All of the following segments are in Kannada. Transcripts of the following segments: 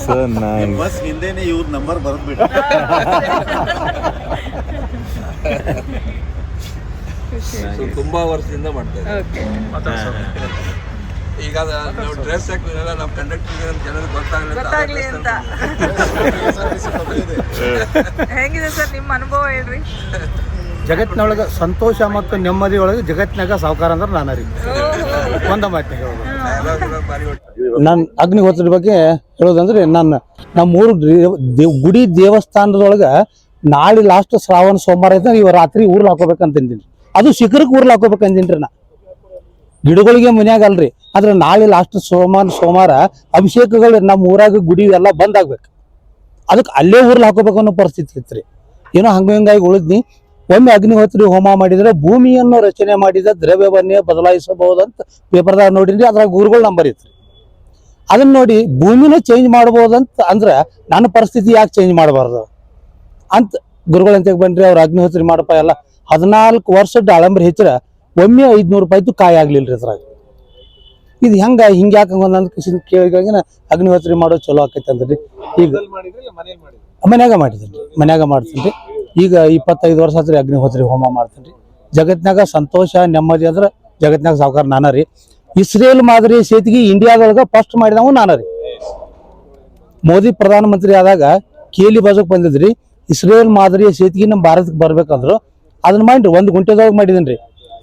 ಸೊ ನೈಸ್ ಬಸ್ ಹಿಂದೆನೆ ಇವ್ರ ನಂಬರ್ ಬರೆದ್ಬಿಟ್ಟು ಸೊ ತುಂಬಾ ವರ್ಷದಿಂದ ಮಾಡ್ತಾ ಇದ್ದೀವಿ. ಈಗ ನಾವು ಡ್ರೆಸ್ ಹಾಕಿದ್ರಲ್ಲ ನಮ್ಮ ಕಂಡಕ್ಟರ್ ಅಂತ ಜನರಿಗೆ ಗೊತ್ತಾಗ್ಲಿ ಅಂತ. ಹೆಂಗಿದೆ ಸರ್ ನಿಮ್ಮ ಅನುಭವ ಹೇಳ್ರಿ? ಜಗತ್ತಿನೊಳಗೆ ಸಂತೋಷ ಮತ್ತು ನೆಮ್ಮದಿ ಒಳಗೆ ಜಗತ್ತಿನಾಗ ಸಾವುಕಾರ ಅಂದ್ರೆ ನಾನು ರೀ ಒಂದ ಮಾತಿನಾಗ ನಾನು ಅಗ್ನಿಹೋತ್ರದ ಬಗ್ಗೆ ಹೇಳೋದಂದ್ರೆ ನನ್ನ ನಮ್ಮ ಊರು ದೇವ್- ದೇವ್- ಗುಡಿ ದೇವಸ್ಥಾನದೊಳಗೆ ನಾಳೆ ಲಾಸ್ಟ್ ಶ್ರಾವಣ ಸೋಮವಾರ ಐತೆ ಇವ ರಾತ್ರಿ ಊರ್ಲ್ ಹಾಕೋಬೇಕಂತ ಅಂತೀನಿ ಅದು ಶಿಖರಕ್ಕೆ ಊರ್ಲ್ ಹಾಕೋಬೇಕಂತೀನಿ ನಾ. ಗಿಡಗಳಿಗೆ ಮನ್ಯಾಗ ಅಲ್ರಿ. ಆದ್ರೆ ನಾಳೆ ಲಾಸ್ಟ್ ಸೋಮವಾರ ಸೋಮವಾರ ಅಭಿಷೇಕಗಳು ನಮ್ಮ ಊರಾಗ ಗುಡಿ ಎಲ್ಲ ಬಂದ್ ಆಗ್ಬೇಕು. ಅದಕ್ಕೆ ಅಲ್ಲೇ ಊರ್ಲ್ ಹಾಕೋಬೇಕು ಅನ್ನೋ ಪರಿಸ್ಥಿತಿ ಇತ್ತು ಏನೋ ಹಂಗ ಹಿಂಗಾಗಿ ಉಳಿದ್ನಿ. ಒಮ್ಮೆ ಅಗ್ನಿಹೋತ್ರಿ ಹೋಮ ಮಾಡಿದ್ರೆ ಭೂಮಿಯನ್ನು ರಚನೆ ಮಾಡಿದ ದ್ರವ್ಯವನ್ನೇ ಬದಲಾಯಿಸಬಹುದಂತ ಪೇಪರ್ದಾಗ ನೋಡಿದ್ರಿ ಅದ್ರಾಗ ಗುರುಗಳ ನಂಬರ್ ಇತ್ತು ಅದನ್ನ ನೋಡಿ ಭೂಮಿನ ಚೇಂಜ್ ಮಾಡ್ಬೋದಂತ ಅಂದ್ರೆ ನನ್ನ ಪರಿಸ್ಥಿತಿ ಯಾಕೆ ಚೇಂಜ್ ಮಾಡಬಾರ್ದು? ಅಂತ ಗುರುಗಳು ಅಂತ ಬನ್ರಿ ಅವ್ರು ಅಗ್ನಿಹೋತ್ರಿ ಮಾಡಪ್ಪ ಎಲ್ಲ ಹದಿನಾಲ್ಕು ವರ್ಷದ ದಾಳಂಬ್ರಿ ಹೆಚ್ಚರ ಒಮ್ಮೆ ಐದ್ನೂರು ರೂಪಾಯಿದು ಕಾಯಿ ಆಗ್ಲಿಲ್ಲ ರೀ ಅದ್ರಾಗ ಇದು ಹೆಂಗ ಹಿಂಗೆ ಯಾಕೆ ಒಂದೊಂದು ಕಿಸಿನ ಕೇಳಿದಾಗ ಅಗ್ನಿಹೋತ್ರಿ ಮಾಡೋದು ಚಲೋ ಆಕೈತೆ ಅಂದ್ರಿ. ಈಗ ಮನ್ಯಾಗ ಮಾಡಿದ್ದೀನಿ ಮನ್ಯಾಗ ಮಾಡ್ತೀನಿ ಈಗ ಇಪ್ಪತ್ತೈದು ವರ್ಷ ಆತ್ರಿ ಅಗ್ನಿಹೋತ್ರಿ ಹೋಮ ಮಾಡ್ತೀನಿ ಜಗತ್ನಾಗ ಸಂತೋಷ ನೆಮ್ಮದಿ ಅಂದ್ರೆ ಜಗತ್ನಾಗ ಸಾವುಕಾರ ನಾನ ರೀ. ಇಸ್ರೇಲ್ ಮಾದರಿ ಸೇತಿಗೆ ಇಂಡಿಯಾದೊಳಗ ಫಸ್ಟ್ ಮಾಡಿದವು ನಾನು ರೀ. ಮೋದಿ ಪ್ರಧಾನಮಂತ್ರಿ ಆದಾಗ ಕೇಲಿ ಬಾಜುಕ್ ಬಂದಿದ್ರಿ, ಇಸ್ರೇಲ್ ಮಾದರಿಯ ಸೇತಿಗೆ ನಮ್ಮ ಭಾರತಕ್ಕೆ ಬರ್ಬೇಕಂದ್ರು, ಅದನ್ನ ಮಾಡಿ ಒಂದು ಗುಂಟೆದೊಳಗೆ ಮಾಡಿದೀನಿ ರೀ.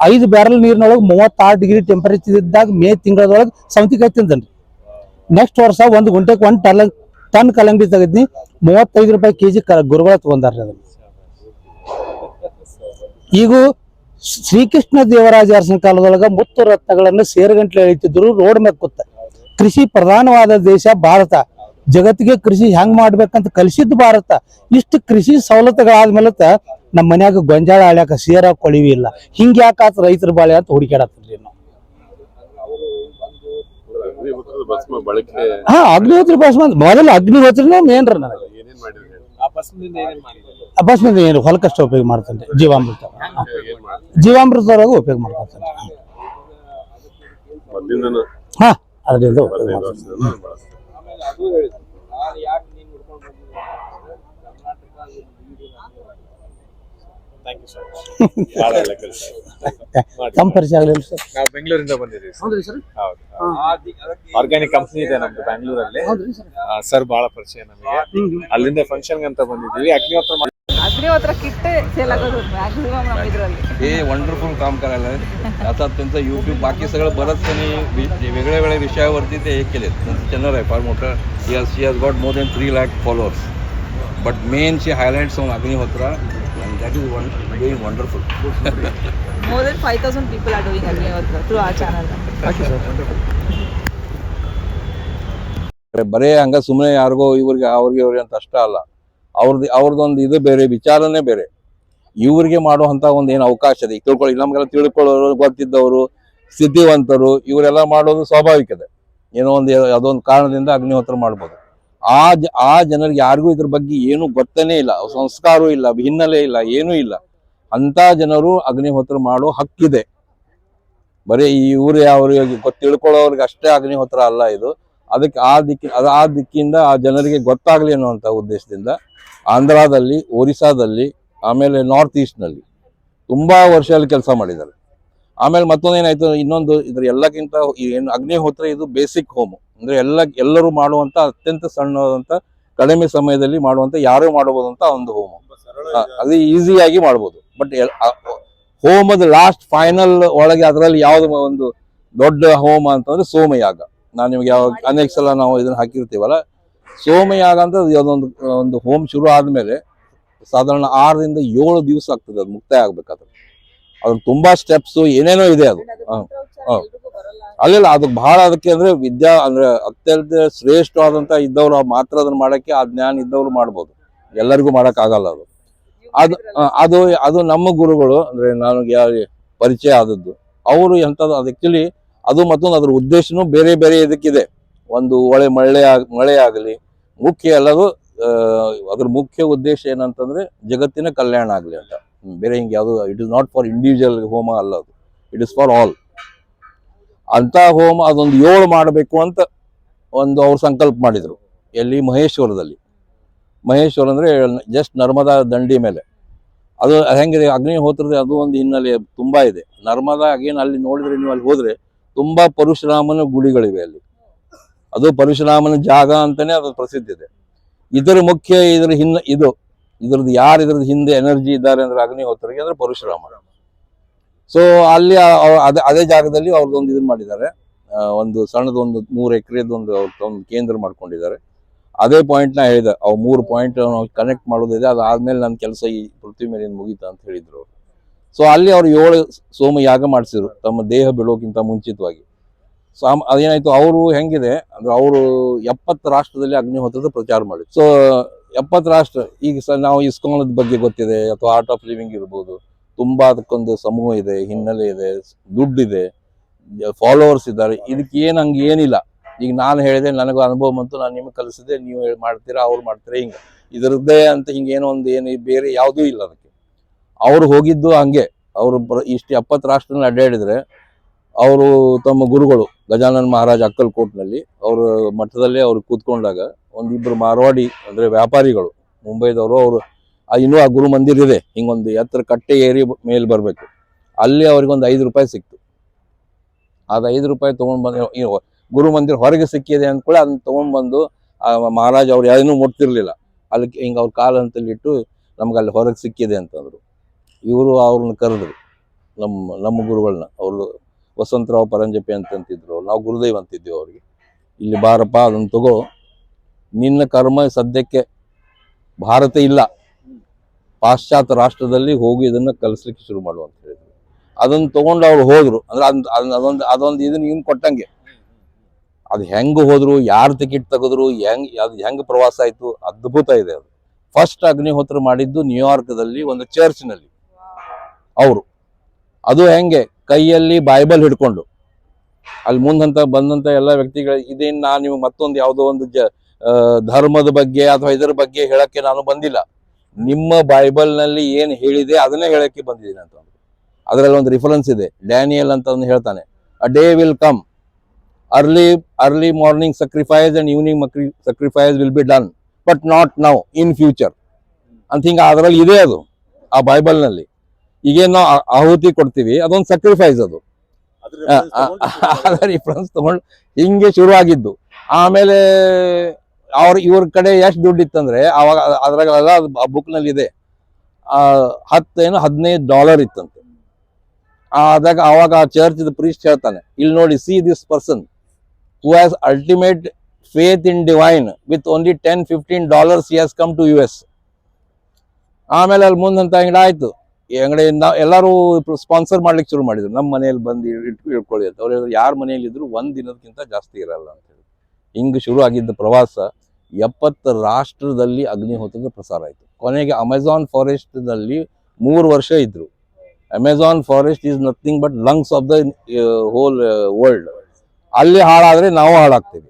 ಐದು ಬ್ಯಾರಲ್ ನೀರಿನೊಳಗೆ ಮೂವತ್ತಾರು ಡಿಗ್ರಿ ಟೆಂಪರೇಚರ್ ಇದ್ದಾಗ ಮೇ ತಿಂಗಳದೊಳಗೆ ಸೌತಿಕಾಯಿ ತಿಂದನ್ರಿ ನೆಕ್ಸ್ಟ್ ವರ್ಷ ಒಂದು ಗುಂಟೆಗೆ ಒಂದು ಟನ್ ಟನ್ ಕಲ್ಲಂಗಡಿ ತೆಗೆದ್ನಿ, ಮೂವತ್ತೈದು ರೂಪಾಯಿ ಕೆ ಜಿ ಕ ಗುರುಗಳ ತಗೊಂಡಾರ್ರಿ ಈಗೂ ಈಗ ಶ್ರೀಕೃಷ್ಣ ದೇವರಾಜ ಅರಸನ ಕಾಲದೊಳಗ ಮುತ್ತು ರತ್ನಗಳನ್ನು ಸೇರಗಂಟ್ಲೆ ಎಳಿತಿದ್ರು ರೋಡ್ ಮೇಲೆ ಕೂತ. ಕೃಷಿ ಪ್ರಧಾನವಾದ ದೇಶ ಭಾರತ. ಜಗತ್ತಿಗೆ ಕೃಷಿ ಹೆಂಗ್ ಮಾಡ್ಬೇಕಂತ ಕಲಿಸಿದ್ದು ಭಾರತ. ಇಷ್ಟು ಕೃಷಿ ಸವಲತ್ತುಗಳಾದ್ಮೇಲೆ ನಮ್ಮ ಮನ್ಯಾಗ ಗೊಂಜಾಳ ಆಳ್ಯಾಕ ಸೇರ ಕೊಳಿವಿ ಇಲ್ಲ. ಹಿಂಗ್ ಯಾಕಾತ ರೈತರ ಬಾಳೆ ಅಂತ ಹುಡುಕ್ಯಾಡತ್ತೀವಿ ನಾವು. ಹಾ ಅಗ್ನಿಹೋತ್ರಿ ಭಸ್ಮ ಮೊದಲು ಅಗ್ನಿಹೋತ್ರಿನೇ ಮೇನ್ ರೀ ನನಗೆ. ಭಸ್ಮದಿಂದ ಏನು ಹೊಲಕಷ್ಟ ಉಪಯೋಗ ಮಾಡ್ತಾನೆ ಜೀವಾಮೃತ. ಜೀವಾಮೃತದೊಳಗೆ ಉಪಯೋಗ ಮೊದ್ಲಿಂದನೂ ಹಾ ಅದರಿಂದ ಉಪಯೋಗ. ತಮ್ಮ ಪರಿಚಯ ಆಗಲಿಲ್ಲ ಸರ್ ನಾವು ಬೆಂಗಳೂರಿಂದ ಬಂದಿದ್ದೀವಿ ಸರ್. ಹೌದ್ರಿ ಸರ್? ಹೌದು ಆರ್ಗ್ಯಾನಿಕ್ ಕಂಪ್ನಿ ಇದೆ ನಮ್ದು ಬೆಂಗಳೂರಲ್ಲಿ ಸರ್. ಸರ್ ಬಹಳ ಪರಿಚಯ ನಮಗೆ. ಅಲ್ಲಿಂದ ಫಂಕ್ಷನ್ ಅಂತ ಬಂದಿದ್ದೀವಿ. ಅಗ್ನಿಹೋತ್ರ ಅಗ್ನಿಹೋತ್ರ ಕಿಟ್ ಸೇಲ್ ಆಗೋದು ಮ್ಯಾಕ್ಸಿಮಮ್ ನಮ್ಮ ಇದರಲ್ಲಿ हे वंडरफुल काम करायला आहे. आता त्यांचं यूट्यूब बाकी सगळं बरंच त्यांनी वि- जे वेगळ्या वेगळ्या विषयावरती ते हे केलेत त्यांचं चॅनल आहे फार मोठं ही has she has got more than three lakh followers but main she highlights on Agnihotra and that is one doing wonderful more than five thousand people are doing Agnihotra through a channel ಬರೇ ಹಂಗ ಸುಮ್ಮನೆ ಯಾರಿಗೋ ಇವ್ರಿಗೆ ಅವ್ರಿಗೆ ಇವ್ರಿಗೆ ಅಂತ ಅಷ್ಟ ಅಲ್ಲ ಅವ್ರದ್ದು ಅವ್ರದ್ದೊಂದು ಇದು ಬೇರೆ, ವಿಚಾರನೇ ಬೇರೆ. ಇವ್ರಿಗೆ ಮಾಡುವಂತ ಒಂದು ಏನು ಅವಕಾಶ ಇದೆ. ತಿಳ್ಕೊಳ್ಳಿ, ನಮಗೆಲ್ಲ ತಿಳ್ಕೊಳ್ಳೋರು, ಗೊತ್ತಿದ್ದವರು, ಸಿದ್ಧಿವಂತರು, ಇವರೆಲ್ಲ ಮಾಡೋದು ಸ್ವಾಭಾವಿಕ ಇದೆ ಏನೋ ಒಂದು ಅದೊಂದು ಕಾರಣದಿಂದ ಅಗ್ನಿಹೋತ್ರ ಮಾಡ್ಬೋದು. ಆ ಜ, ಆ ಜನರಿಗೆ ಯಾರಿಗೂ ಇದ್ರ ಬಗ್ಗೆ ಏನು ಗೊತ್ತನೇ ಇಲ್ಲ. ಸಂಸ್ಕಾರವೂ ಇಲ್ಲ, ಹಿನ್ನೆಲೆ ಇಲ್ಲ, ಏನೂ ಇಲ್ಲ. ಅಂತ ಜನರು ಅಗ್ನಿಹೋತ್ರ ಮಾಡೋ ಹಕ್ಕಿದೆ. ಬರೀ ಇವ್ರು ಯಾವ ಗೊತ್ತಿಳ್ಕೊಳ್ಳೋರಿಗೆ ಅಷ್ಟೇ ಅಗ್ನಿಹೋತ್ರ ಅಲ್ಲ ಇದು. ಅದಕ್ಕೆ ಆ ದಿಕ್ಕಿ ಅದು ಆ ದಿಕ್ಕಿಂದ ಆ ಜನರಿಗೆ ಗೊತ್ತಾಗಲಿ ಅನ್ನುವಂಥ ಉದ್ದೇಶದಿಂದ ಆಂಧ್ರದಲ್ಲಿ ಒರಿಸ್ಸಾದಲ್ಲಿ ಆಮೇಲೆ ನಾರ್ತ್ ಈಸ್ಟ್ನಲ್ಲಿ ತುಂಬಾ ವರ್ಷದಲ್ಲಿ ಕೆಲಸ ಮಾಡಿದ್ದಾರೆ. ಆಮೇಲೆ ಮತ್ತೊಂದು ಏನಾಯ್ತು ಇನ್ನೊಂದು ಇದ್ರ ಎಲ್ಲಕ್ಕಿಂತ ಏನು ಅಗ್ನಿಹೋತ್ರ ಇದು ಬೇಸಿಕ್ ಹೋಮು ಅಂದ್ರೆ ಎಲ್ಲ ಎಲ್ಲರೂ ಮಾಡುವಂಥ ಅತ್ಯಂತ ಸಣ್ಣದಂಥ ಕಡಿಮೆ ಸಮಯದಲ್ಲಿ ಮಾಡುವಂತ ಯಾರು ಅಂತ ಒಂದು ಹೋಮು ಅದು ಈಸಿಯಾಗಿ ಮಾಡ್ಬೋದು. ಬಟ್ ಹೋಮದ ಲಾಸ್ಟ್ ಫೈನಲ್ ಒಳಗೆ ಅದರಲ್ಲಿ ಯಾವುದು ಒಂದು ದೊಡ್ಡ ಹೋಮ ಅಂತಂದ್ರೆ ಸೋಮಯಾಗ. ನಾನು ನಿಮ್ಗೆ ಯಾವ ಅನೇಕ ಸಲ ನಾವು ಇದನ್ನ ಹಾಕಿರ್ತೀವಲ್ಲ? ಸೋಮಯಾಗ ಅಂತ ಅದು ಅದೊಂದು ಒಂದು ಹೋಮ್ ಶುರು ಆದ್ಮೇಲೆ ಸಾಧಾರಣ ಆರರಿಂದ ಏಳು ದಿವಸ ಆಗ್ತದೆ ಅದು ಮುಕ್ತಾಯ ಆಗ್ಬೇಕಾದ್ರೆ. ಅದ್ರ ತುಂಬಾ ಸ್ಟೆಪ್ಸ್ ಏನೇನೋ ಇದೆ ಅದು. ಅಲ್ಲಿಲ್ಲ ಅದು ಬಹಳ ಅದಕ್ಕೆ ಅಂದ್ರೆ ವಿದ್ಯಾ ಅಂದ್ರೆ ಅತ್ಯಂತ ಶ್ರೇಷ್ಠವಾದಂತ ಇದ್ದವ್ರು ಮಾತ್ರ ಅದನ್ನ ಮಾಡಕ್ಕೆ ಆ ಜ್ಞಾನ ಇದ್ದವ್ರು ಮಾಡ್ಬೋದು. ಎಲ್ಲರಿಗೂ ಮಾಡಕ್ ಆಗಲ್ಲ ಅದು ಅದು ಅದು ಅದು ನಮ್ಮ ಗುರುಗಳು ಅಂದ್ರೆ ನನಗೆ ಯಾವ ಪರಿಚಯ ಆದದ್ದು ಅವರು ಎಂಥದ್ದು ಅದು ಆಕ್ಚುಲಿ ಅದು ಮತ್ತೊಂದು ಅದ್ರ ಉದ್ದೇಶನೂ ಬೇರೆ ಬೇರೆ ಇದಕ್ಕಿದೆ. ಒಂದು ಒಳ್ಳೆ ಮಳೆ ಆಗ್, ಮಳೆ ಆಗಲಿ, ಮುಖ್ಯ ಎಲ್ಲರೂ ಅದ್ರ ಮುಖ್ಯ ಉದ್ದೇಶ ಏನಂತಂದ್ರೆ ಜಗತ್ತಿನ ಕಲ್ಯಾಣ ಆಗಲಿ ಅಂತ. ಬೇರೆ ಹಿಂಗೆ ಯಾವುದು it is not for individual ಹೋಮ ಅಲ್ಲ ಅದು. ಇಟ್ ಇಸ್ ಫಾರ್ ಆಲ್ ಅಂತ ಹೋಮ ಅದೊಂದು ಏಳು ಮಾಡಬೇಕು ಅಂತ ಒಂದು ಅವ್ರು ಸಂಕಲ್ಪ ಮಾಡಿದರು. ಎಲ್ಲಿ? ಮಹೇಶ್ವರದಲ್ಲಿ. ಮಹೇಶ್ವರ ಅಂದರೆ ಜಸ್ಟ್ ನರ್ಮದಾ ದಂಡಿ ಮೇಲೆ. ಅದು ಹೆಂಗಿದೆ? ಅಗ್ನಿಹೋತ್ರದ ಅದು ಒಂದು ಹಿನ್ನೆಲೆ ತುಂಬ ಇದೆ. ನರ್ಮದಾ ಏನು ಅಲ್ಲಿ ನೋಡಿದ್ರೆ, ನೀವು ಅಲ್ಲಿ ಹೋದರೆ ತುಂಬ ಪರಶುರಾಮನ ಗುಡಿಗಳಿವೆ ಅಲ್ಲಿ. ಅದು ಪರಶುರಾಮನ ಜಾಗ ಅಂತಾನೆ ಅದು ಪ್ರಸಿದ್ಧ ಇದೆ. ಇದರ ಮುಖ್ಯ ಇದರ ಹಿನ್ನ ಇದು, ಇದ್ರದ್ದು ಯಾರು ಇದ್ರದ್ದು ಹಿಂದೆ ಎನರ್ಜಿ ಇದ್ದಾರೆ ಅಂದ್ರೆ ಅಗ್ನಿಹೋತ್ರಿಗೆ ಅಂದ್ರೆ ಪರಶುರಾಮ. ಸೊ ಅಲ್ಲಿ ಅದೇ ಅದೇ ಜಾಗದಲ್ಲಿ ಅವ್ರದ್ದೊಂದು ಇದನ್ನ ಮಾಡಿದ್ದಾರೆ. ಒಂದು ಸಣ್ಣದೊಂದು ಮೂರು ಎಕರೆದೊಂದು ಒಂದು ಕೇಂದ್ರ ಮಾಡ್ಕೊಂಡಿದ್ದಾರೆ. ಅದೇ ಪಾಯಿಂಟ್ನ ಹೇಳಿದೆ, ಅವು ಮೂರು ಪಾಯಿಂಟ್ ಕನೆಕ್ಟ್ ಮಾಡೋದಿದೆ, ಅದಾದ್ಮೇಲೆ ನನ್ನ ಕೆಲಸ ಈ ಪೃಥ್ವಿ ಮೇಲೆ ಮುಗೀತಾ ಅಂತ ಹೇಳಿದ್ರು ಅವ್ರು. ಸೊ ಅಲ್ಲಿ ಅವರು ಏಳು ಸೋಮ ಯಾಗ ಮಾಡಿಸಿದ್ರು, ತಮ್ಮ ದೇಹ ಬೀಳೋಕ್ಕಿಂತ ಮುಂಚಿತವಾಗಿ. ಸೊ ಅದೇನಾಯ್ತು, ಅವರು ಹೆಂಗಿದೆ, ಅಂದ್ರೆ ಅವರು ಎಪ್ಪತ್ತು ರಾಷ್ಟ್ರದಲ್ಲಿ ಅಗ್ನಿಹೋತ್ರದ ಪ್ರಚಾರ ಮಾಡಿ ಸೊ ಎಪ್ಪತ್ತು ರಾಷ್ಟ್ರ, ಈಗ ಸರ್ ನಾವು ಇಸ್ಕಾನದ ಬಗ್ಗೆ ಗೊತ್ತಿದೆ, ಅಥವಾ ಆರ್ಟ್ ಆಫ್ ಲಿವಿಂಗ್ ಇರ್ಬೋದು, ತುಂಬಾ ಅದಕ್ಕೊಂದು ಸಮೂಹ ಇದೆ, ಹಿನ್ನೆಲೆ ಇದೆ, ದುಡ್ಡಿದೆ ಫಾಲೋವರ್ಸ್ ಇದ್ದಾರೆ, ಇದಕ್ಕೆ ಏನು ಹಂಗೆ ಏನಿಲ್ಲ. ಈಗ ನಾನು ಹೇಳಿದೆ, ನನಗೂ ಅನುಭವ ಬಂತು, ನಾನು ನಿಮಗೆ ಕಲಿಸಿದೆ, ನೀವು ಮಾಡ್ತೀರಾ, ಅವ್ರು ಮಾಡ್ತೀರಾ, ಹಿಂಗೆ. ಇದರದ್ದೇ ಅಂತ ಹಿಂಗೆ ಏನೋ ಒಂದು ಏನು ಬೇರೆ ಯಾವುದೂ ಇಲ್ಲ ಅದಕ್ಕೆ ಅವ್ರು ಹೋಗಿದ್ದು ಹಂಗೆ. ಅವರು ಇಷ್ಟು ಎಪ್ಪತ್ತು ರಾಷ್ಟ್ರನ ಅಡ್ಡಾಡಿದ್ರೆ ಅವರು ತಮ್ಮ ಗುರುಗಳು, ಗಜಾನನ್ ಮಹಾರಾಜ್ ಅಕ್ಕಲ್ಕೋಟ್ನಲ್ಲಿ, ಅವರು ಮಠದಲ್ಲೇ ಅವ್ರು ಕೂತ್ಕೊಂಡಾಗ ಒಂದಿಬ್ರು ಮಾರವಾಡಿ ಅಂದ್ರೆ ವ್ಯಾಪಾರಿಗಳು, ಮುಂಬೈದವರು, ಅವರು ಇನ್ನೂ ಆ ಗುರು ಮಂದಿರ ಇದೆ, ಹಿಂಗೊಂದು ಎತ್ತರ ಕಟ್ಟೆ ಏರಿ ಮೇಲೆ ಬರಬೇಕು. ಅಲ್ಲಿ ಅವ್ರಿಗೊಂದು ಐದು ರೂಪಾಯಿ ಸಿಕ್ತು. ಅದು ಐದು ರೂಪಾಯಿ ತೊಗೊಂಡು ಬಂದು ಗುರು ಮಂದಿರ ಹೊರಗೆ ಸಿಕ್ಕಿದೆ ಅಂದ್ಕೊಳ್ಳಿ ಅದನ್ನ ತೊಗೊಂಡ್ಬಂದು ಮಹಾರಾಜ್ ಅವ್ರು ಯಾರೂ ಮುಟ್ತಿರ್ಲಿಲ್ಲ. ಅಲ್ಲಿ ಹಿಂಗೆ ಅವ್ರ ಕಾಲ ಅಂತಲ್ಲಿ ಇಟ್ಟು ನಮ್ಗೆ ಅಲ್ಲಿ ಹೊರಗೆ ಸಿಕ್ಕಿದೆ ಅಂತಂದ್ರು. ಇವರು ಅವ್ರನ್ನ ಕರೆದ್ರು. ನಮ್ಮ ನಮ್ಮ ಗುರುಗಳನ್ನ ಅವರು ವಸಂತರಾವ್ ಪರಂಜಪಿ ಅಂತಂತಿದ್ರು ನಾವು ಗುರುದೇವ್ ಅಂತಿದ್ದೆವು ಅವ್ರಿಗೆ. ಇಲ್ಲಿ ಬಾರಪ್ಪ, ಅದನ್ನ ತಗೋ. ನಿನ್ನ ಕರ್ಮ ಸದ್ಯಕ್ಕೆ ಭಾರತ ಇಲ್ಲ. ಪಾಶ್ಚಾತ್ಯ ರಾಷ್ಟ್ರದಲ್ಲಿ ಹೋಗಿ ಇದನ್ನ ಕಲಿಸ್ಲಿಕ್ಕೆ ಶುರು ಮಾಡು ಅಂತ ಹೇಳಿದ್ರು. ಅದನ್ನ ತಗೊಂಡು ಅವ್ರು ಹೋದ್ರು. ಅಂದ್ರೆ ಅದ್- ಅದ್- ಅದೊಂದು ಅದೊಂದು ಇದನ್ನ ಇವ್ನು ಕೊಟ್ಟಂಗೆ. ಅದು ಹೆಂಗೆ ಹೋದ್ರು, ಯಾರು ಟಿಕೆಟ್ ತೆಗೆದ್ರು, ಹೆಂಗ್, ಅದು ಹೆಂಗೆ ಪ್ರವಾಸ ಆಯ್ತು, ಅದ್ಭುತ ಇದೆ ಅದು. ಫಸ್ಟ್ ಅಗ್ನಿಹೋತ್ರ ಮಾಡಿದ್ದು ನ್ಯೂಯಾರ್ಕ್ದಲ್ಲಿ ಒಂದು ಚರ್ಚ್ನಲ್ಲಿ ಅವರು. ಅದು ಹೆಂಗೆ? ಕೈಯಲ್ಲಿ ಬೈಬಲ್ ಹಿಡ್ಕೊಂಡು. ಅಲ್ಲಿ ಮುಂದಂತ, ಬಂದಂತ ಎಲ್ಲ ವ್ಯಕ್ತಿಗಳು, ಇದೇನ್ ನಾನು ನಿಮ್ಗೆ ಮತ್ತೊಂದು ಯಾವುದೋ ಒಂದು ಜ ಧರ್ಮದ ಬಗ್ಗೆ ಅಥವಾ ಇದರ ಬಗ್ಗೆ ಹೇಳಕ್ಕೆ ನಾನು ಬಂದಿಲ್ಲ. ನಿಮ್ಮ ಬೈಬಲ್ನಲ್ಲಿ ಏನು ಹೇಳಿದೆ ಅದನ್ನೇ ಹೇಳಕ್ಕೆ ಬಂದಿದ್ದೀನಿ ಅಂತ ಅಂದ್ರು. ಅದರಲ್ಲಿ ಒಂದು ರಿಫರೆನ್ಸ್ ಇದೆ. ಡ್ಯಾನಿಯಲ್ ಅಂತ ಒಂದು ಹೇಳ್ತಾನೆ. A day will come early early morning sacrifice and evening sacrifice will be done but not now in future ಅಂತ ಹಿಂಗೆ ಅದರಲ್ಲಿ ಇದೆ ಅದು, ಆ ಬೈಬಲ್ನಲ್ಲಿ ಈಗೇನ್ ನಾವು ಆಹುತಿ ಕೊಡ್ತೀವಿ ಅದೊಂದು ಸಕ್ರಿಫೈಸ್ ಅದು. ರಿಫರೆನ್ಸ್ ತಗೊಂಡು ಹಿಂಗೆ ಶುರು ಆಗಿದ್ದು ಆಮೇಲೆ ಅವ್ರ ಇವ್ರ ಕಡೆ ಎಷ್ಟು ದುಡ್ಡು ಇತ್ತಂದ್ರೆ ಅವಾಗ ಅದ್ರಾಗೆಲ್ಲ ಆ ಬುಕ್ನಲ್ಲಿ ಇದೆ ಹತ್ತೇನು ಹದಿನೈದು ಡಾಲರ್ ಇತ್ತಂತೆ. ಆದಾಗ ಅವಾಗ ಆ ಚರ್ಚ್ ಪ್ರೀಸ್ಟ್ ಹೇಳ್ತಾನೆ ಇಲ್ಲಿ ನೋಡಿ see this person who has ultimate faith in divine with only ten fifteen dollars he has come to U S ಆಮೇಲೆ ಅಲ್ಲಿ ಮುಂದಂತ ಅಂಗಡಿ ಆಯ್ತು. ಈ ಅಂಗಡಿಯಿಂದ ಎಲ್ಲರೂ ಸ್ಪಾನ್ಸರ್ ಮಾಡ್ಲಿಕ್ಕೆ ಶುರು ಮಾಡಿದ್ರು. ನಮ್ಮ ಮನೆಯಲ್ಲಿ ಬಂದು ಇಟ್ಟು ಇಟ್ಕೊಳ್ಳಿ ಅಂತ. ಅವ್ರು ಯಾರ ಮನೆಯಲ್ಲಿ ಇದ್ರು ಒಂದ್ ದಿನದಕ್ಕಿಂತ ಜಾಸ್ತಿ ಇರಲ್ಲ ಅಂತ ಹೇಳಿ ಹಿಂಗ್ ಶುರು ಆಗಿದ್ದ ಪ್ರವಾಸ ಎಪ್ಪತ್ತು ರಾಷ್ಟ್ರದಲ್ಲಿ ಅಗ್ನಿಹೋತ್ರದ ಪ್ರಸಾರ ಆಯಿತು. ಕೊನೆಗೆ ಅಮೆಝಾನ್ ಫಾರೆಸ್ಟ್ ದಲ್ಲಿ ಮೂರು ವರ್ಷ ಇದ್ದರು Amazon forest is nothing but lungs of the whole world ಅಲ್ಲಿ ಹಾಳಾದರೆ ನಾವು ಹಾಳಾಗ್ತೀವಿ.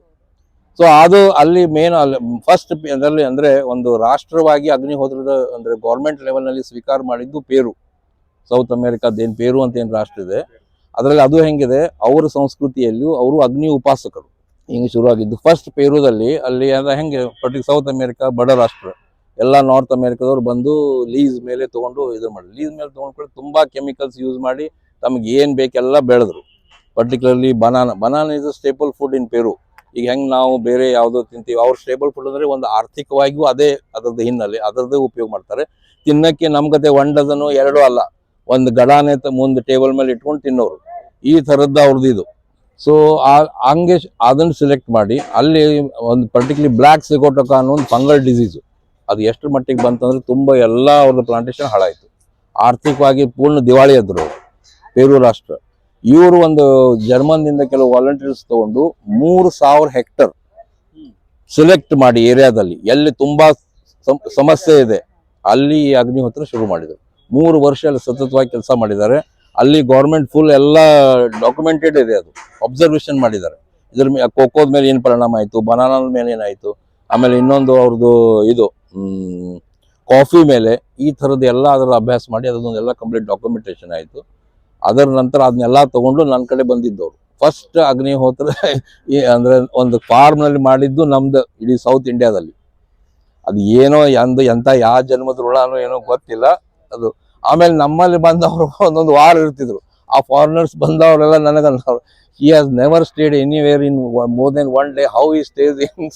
ಸೊ ಅದು ಅಲ್ಲಿ ಮೇನ್ ಅಲ್ಲಿ ಫಸ್ಟ್ ಅದರಲ್ಲಿ ಅಂದ್ರೆ ಒಂದು ರಾಷ್ಟ್ರವಾಗಿ ಅಗ್ನಿಹೋತ್ರದ ಅಂದ್ರೆ ಗೌರ್ಮೆಂಟ್ ಲೆವೆಲ್ನಲ್ಲಿ ಸ್ವೀಕಾರ ಮಾಡಿದ್ದು ಪೇರು. ಸೌತ್ ಅಮೆರಿಕಾದ ಏನ್ ಪೇರು ಅಂತ ಏನ್ ರಾಷ್ಟ್ರ ಇದೆ. ಅದರಲ್ಲಿ ಅದು ಹೆಂಗಿದೆ? ಅವರ ಸಂಸ್ಕೃತಿಯಲ್ಲಿಯೂ ಅವರು ಅಗ್ನಿ ಉಪಾಸಕರು. ಹಿಂಗೆ ಶುರುವಾಗಿದ್ದು. ಫಸ್ಟ್ ಪೇರುದಲ್ಲಿ ಅಲ್ಲಿ ಅದ ಹೆಂಗೆ? ಪರ್ಟಿ ಸೌತ್ ಅಮೇರಿಕಾ ಬಡ ರಾಷ್ಟ್ರ. ಎಲ್ಲ ನಾರ್ತ್ ಅಮೆರಿಕಾದವ್ರು ಬಂದು ಲೀಸ್ ಮೇಲೆ ತೊಗೊಂಡು ಇದು ಮಾಡಿ ಲೀಸ್ ಮೇಲೆ ತಗೊಂಡ್ಕೊಂಡು ತುಂಬಾ ಕೆಮಿಕಲ್ಸ್ ಯೂಸ್ ಮಾಡಿ ತಮಗೆ ಏನ್ ಬೇಕೆಲ್ಲ ಬೆಳೆದ್ರು. Particularly banana banana is staple food in Peru ಈಗ ಹೆಂಗ್ ನಾವು ಬೇರೆ ಯಾವುದೋ ತಿಂತೀವಿ, ಅವ್ರು ಸ್ಟೇಬಲ್ ಫುಡ್ ಅಂದ್ರೆ ಒಂದು ಆರ್ಥಿಕವಾಗಿಯೂ ಅದೇ ಅದರದ್ದು ಹಿನ್ನೆಲೆ, ಅದರದ್ದೇ ಉಪಯೋಗ ಮಾಡ್ತಾರೆ. ತಿನ್ನಕ್ಕೆ ನಮ್ಮ ಕತೆ ಒನ್ ಡಜನು ಎರಡು ಅಲ್ಲ, ಒಂದು ಗಡಾನೆ ಮುಂದೆ ಟೇಬಲ್ ಮೇಲೆ ಇಟ್ಕೊಂಡು ತಿನ್ನೋರು. ಈ ಥರದ್ದು ಅವ್ರದ್ದು ಇದು. ಸೊ ಹಂಗೆ ಅದನ್ನು ಸೆಲೆಕ್ಟ್ ಮಾಡಿ, ಅಲ್ಲಿ ಒಂದು ಪರ್ಟಿಕ್ಯುಲರ್ ಬ್ಲ್ಯಾಕ್ ಸಿಗೋಟಕ ಅನ್ನೋ ಒಂದು ಫಂಗಲ್ ಡಿಸೀಸು ಅದು ಎಷ್ಟು ಮಟ್ಟಿಗೆ ಬಂತಂದ್ರೆ ತುಂಬಾ ಎಲ್ಲ ಅವ್ರದ್ದು ಪ್ಲಾಂಟೇಶನ್ ಹಾಳಾಯಿತು. ಆರ್ಥಿಕವಾಗಿ ಪೂರ್ಣ ದಿವಾಳಿ ಎದ್ರು. ಪೇರು ರಾಷ್ಟ್ರ. ಇವರು ಒಂದು ಜರ್ಮನ್ದಿಂದ ಕೆಲವು ವಾಲಂಟಿಯರ್ಸ್ ತಗೊಂಡು ಮೂರು ಸಾವಿರ ಹೆಕ್ಟರ್ ಸೆಲೆಕ್ಟ್ ಮಾಡಿ ಏರಿಯಾದಲ್ಲಿ. ಎಲ್ಲಿ ತುಂಬಾ ಸಮಸ್ಯೆ ಇದೆ, ಅಲ್ಲಿ ಅಗ್ನಿಹೋತ್ರ ಶುರು ಮಾಡಿದರು. ಮೂರು ವರ್ಷ ಅಲ್ಲಿ ಸತತವಾಗಿ ಕೆಲಸ ಮಾಡಿದ್ದಾರೆ. ಅಲ್ಲಿ ಗೌರ್ಮೆಂಟ್ ಫುಲ್ ಎಲ್ಲ ಡಾಕ್ಯುಮೆಂಟೆಡ್ ಇದೆ ಅದು. ಅಬ್ಸರ್ವೇಷನ್ ಮಾಡಿದ್ದಾರೆ. ಇದ್ರ ಮೇಲೆ ಕೋಕೋದ ಮೇಲೆ ಏನು ಪರಿಣಾಮ ಆಯಿತು ಬನಾನದ ಮೇಲೆ ಏನಾಯಿತು ಆಮೇಲೆ ಇನ್ನೊಂದು ಅವ್ರದ್ದು ಇದು ಕಾಫಿ ಮೇಲೆ ಈ ಥರದ್ದು ಎಲ್ಲ ಅದರ ಅಭ್ಯಾಸ ಮಾಡಿ ಅದೊಂದೆಲ್ಲ ಕಂಪ್ಲೀಟ್ ಡಾಕ್ಯುಮೆಂಟೇಶನ್ ಆಯಿತು. ಅದರ ನಂತರ ಅದನ್ನೆಲ್ಲ ತಗೊಂಡು ನನ್ನ ಕಡೆ ಬಂದಿದ್ದವರು. ಫಸ್ಟ್ ಅಗ್ನಿಹೋತ್ರ ಅಂದ್ರೆ ಒಂದು ಫಾರ್ಮ್ನಲ್ಲಿ ಮಾಡಿದ್ದು ನಮ್ದು ಇಡೀ ಸೌತ್ ಇಂಡಿಯಾದಲ್ಲಿ ಅದು ಏನೋ ಎಂದು ಎಂಥ ಯಾವ ಜನ್ಮದ ಏನೋ ಗೊತ್ತಿಲ್ಲ. ಅದು ಆಮೇಲೆ ನಮ್ಮಲ್ಲಿ ಬಂದವರು ಒಂದೊಂದು ವಾರ ಇರ್ತಿದ್ರು. ಆ ಫಾರಿನರ್ಸ್ ಬಂದವರೆಲ್ಲ ನನಗನ್ನೋರು he has never stayed anywhere in more than one day how he stays in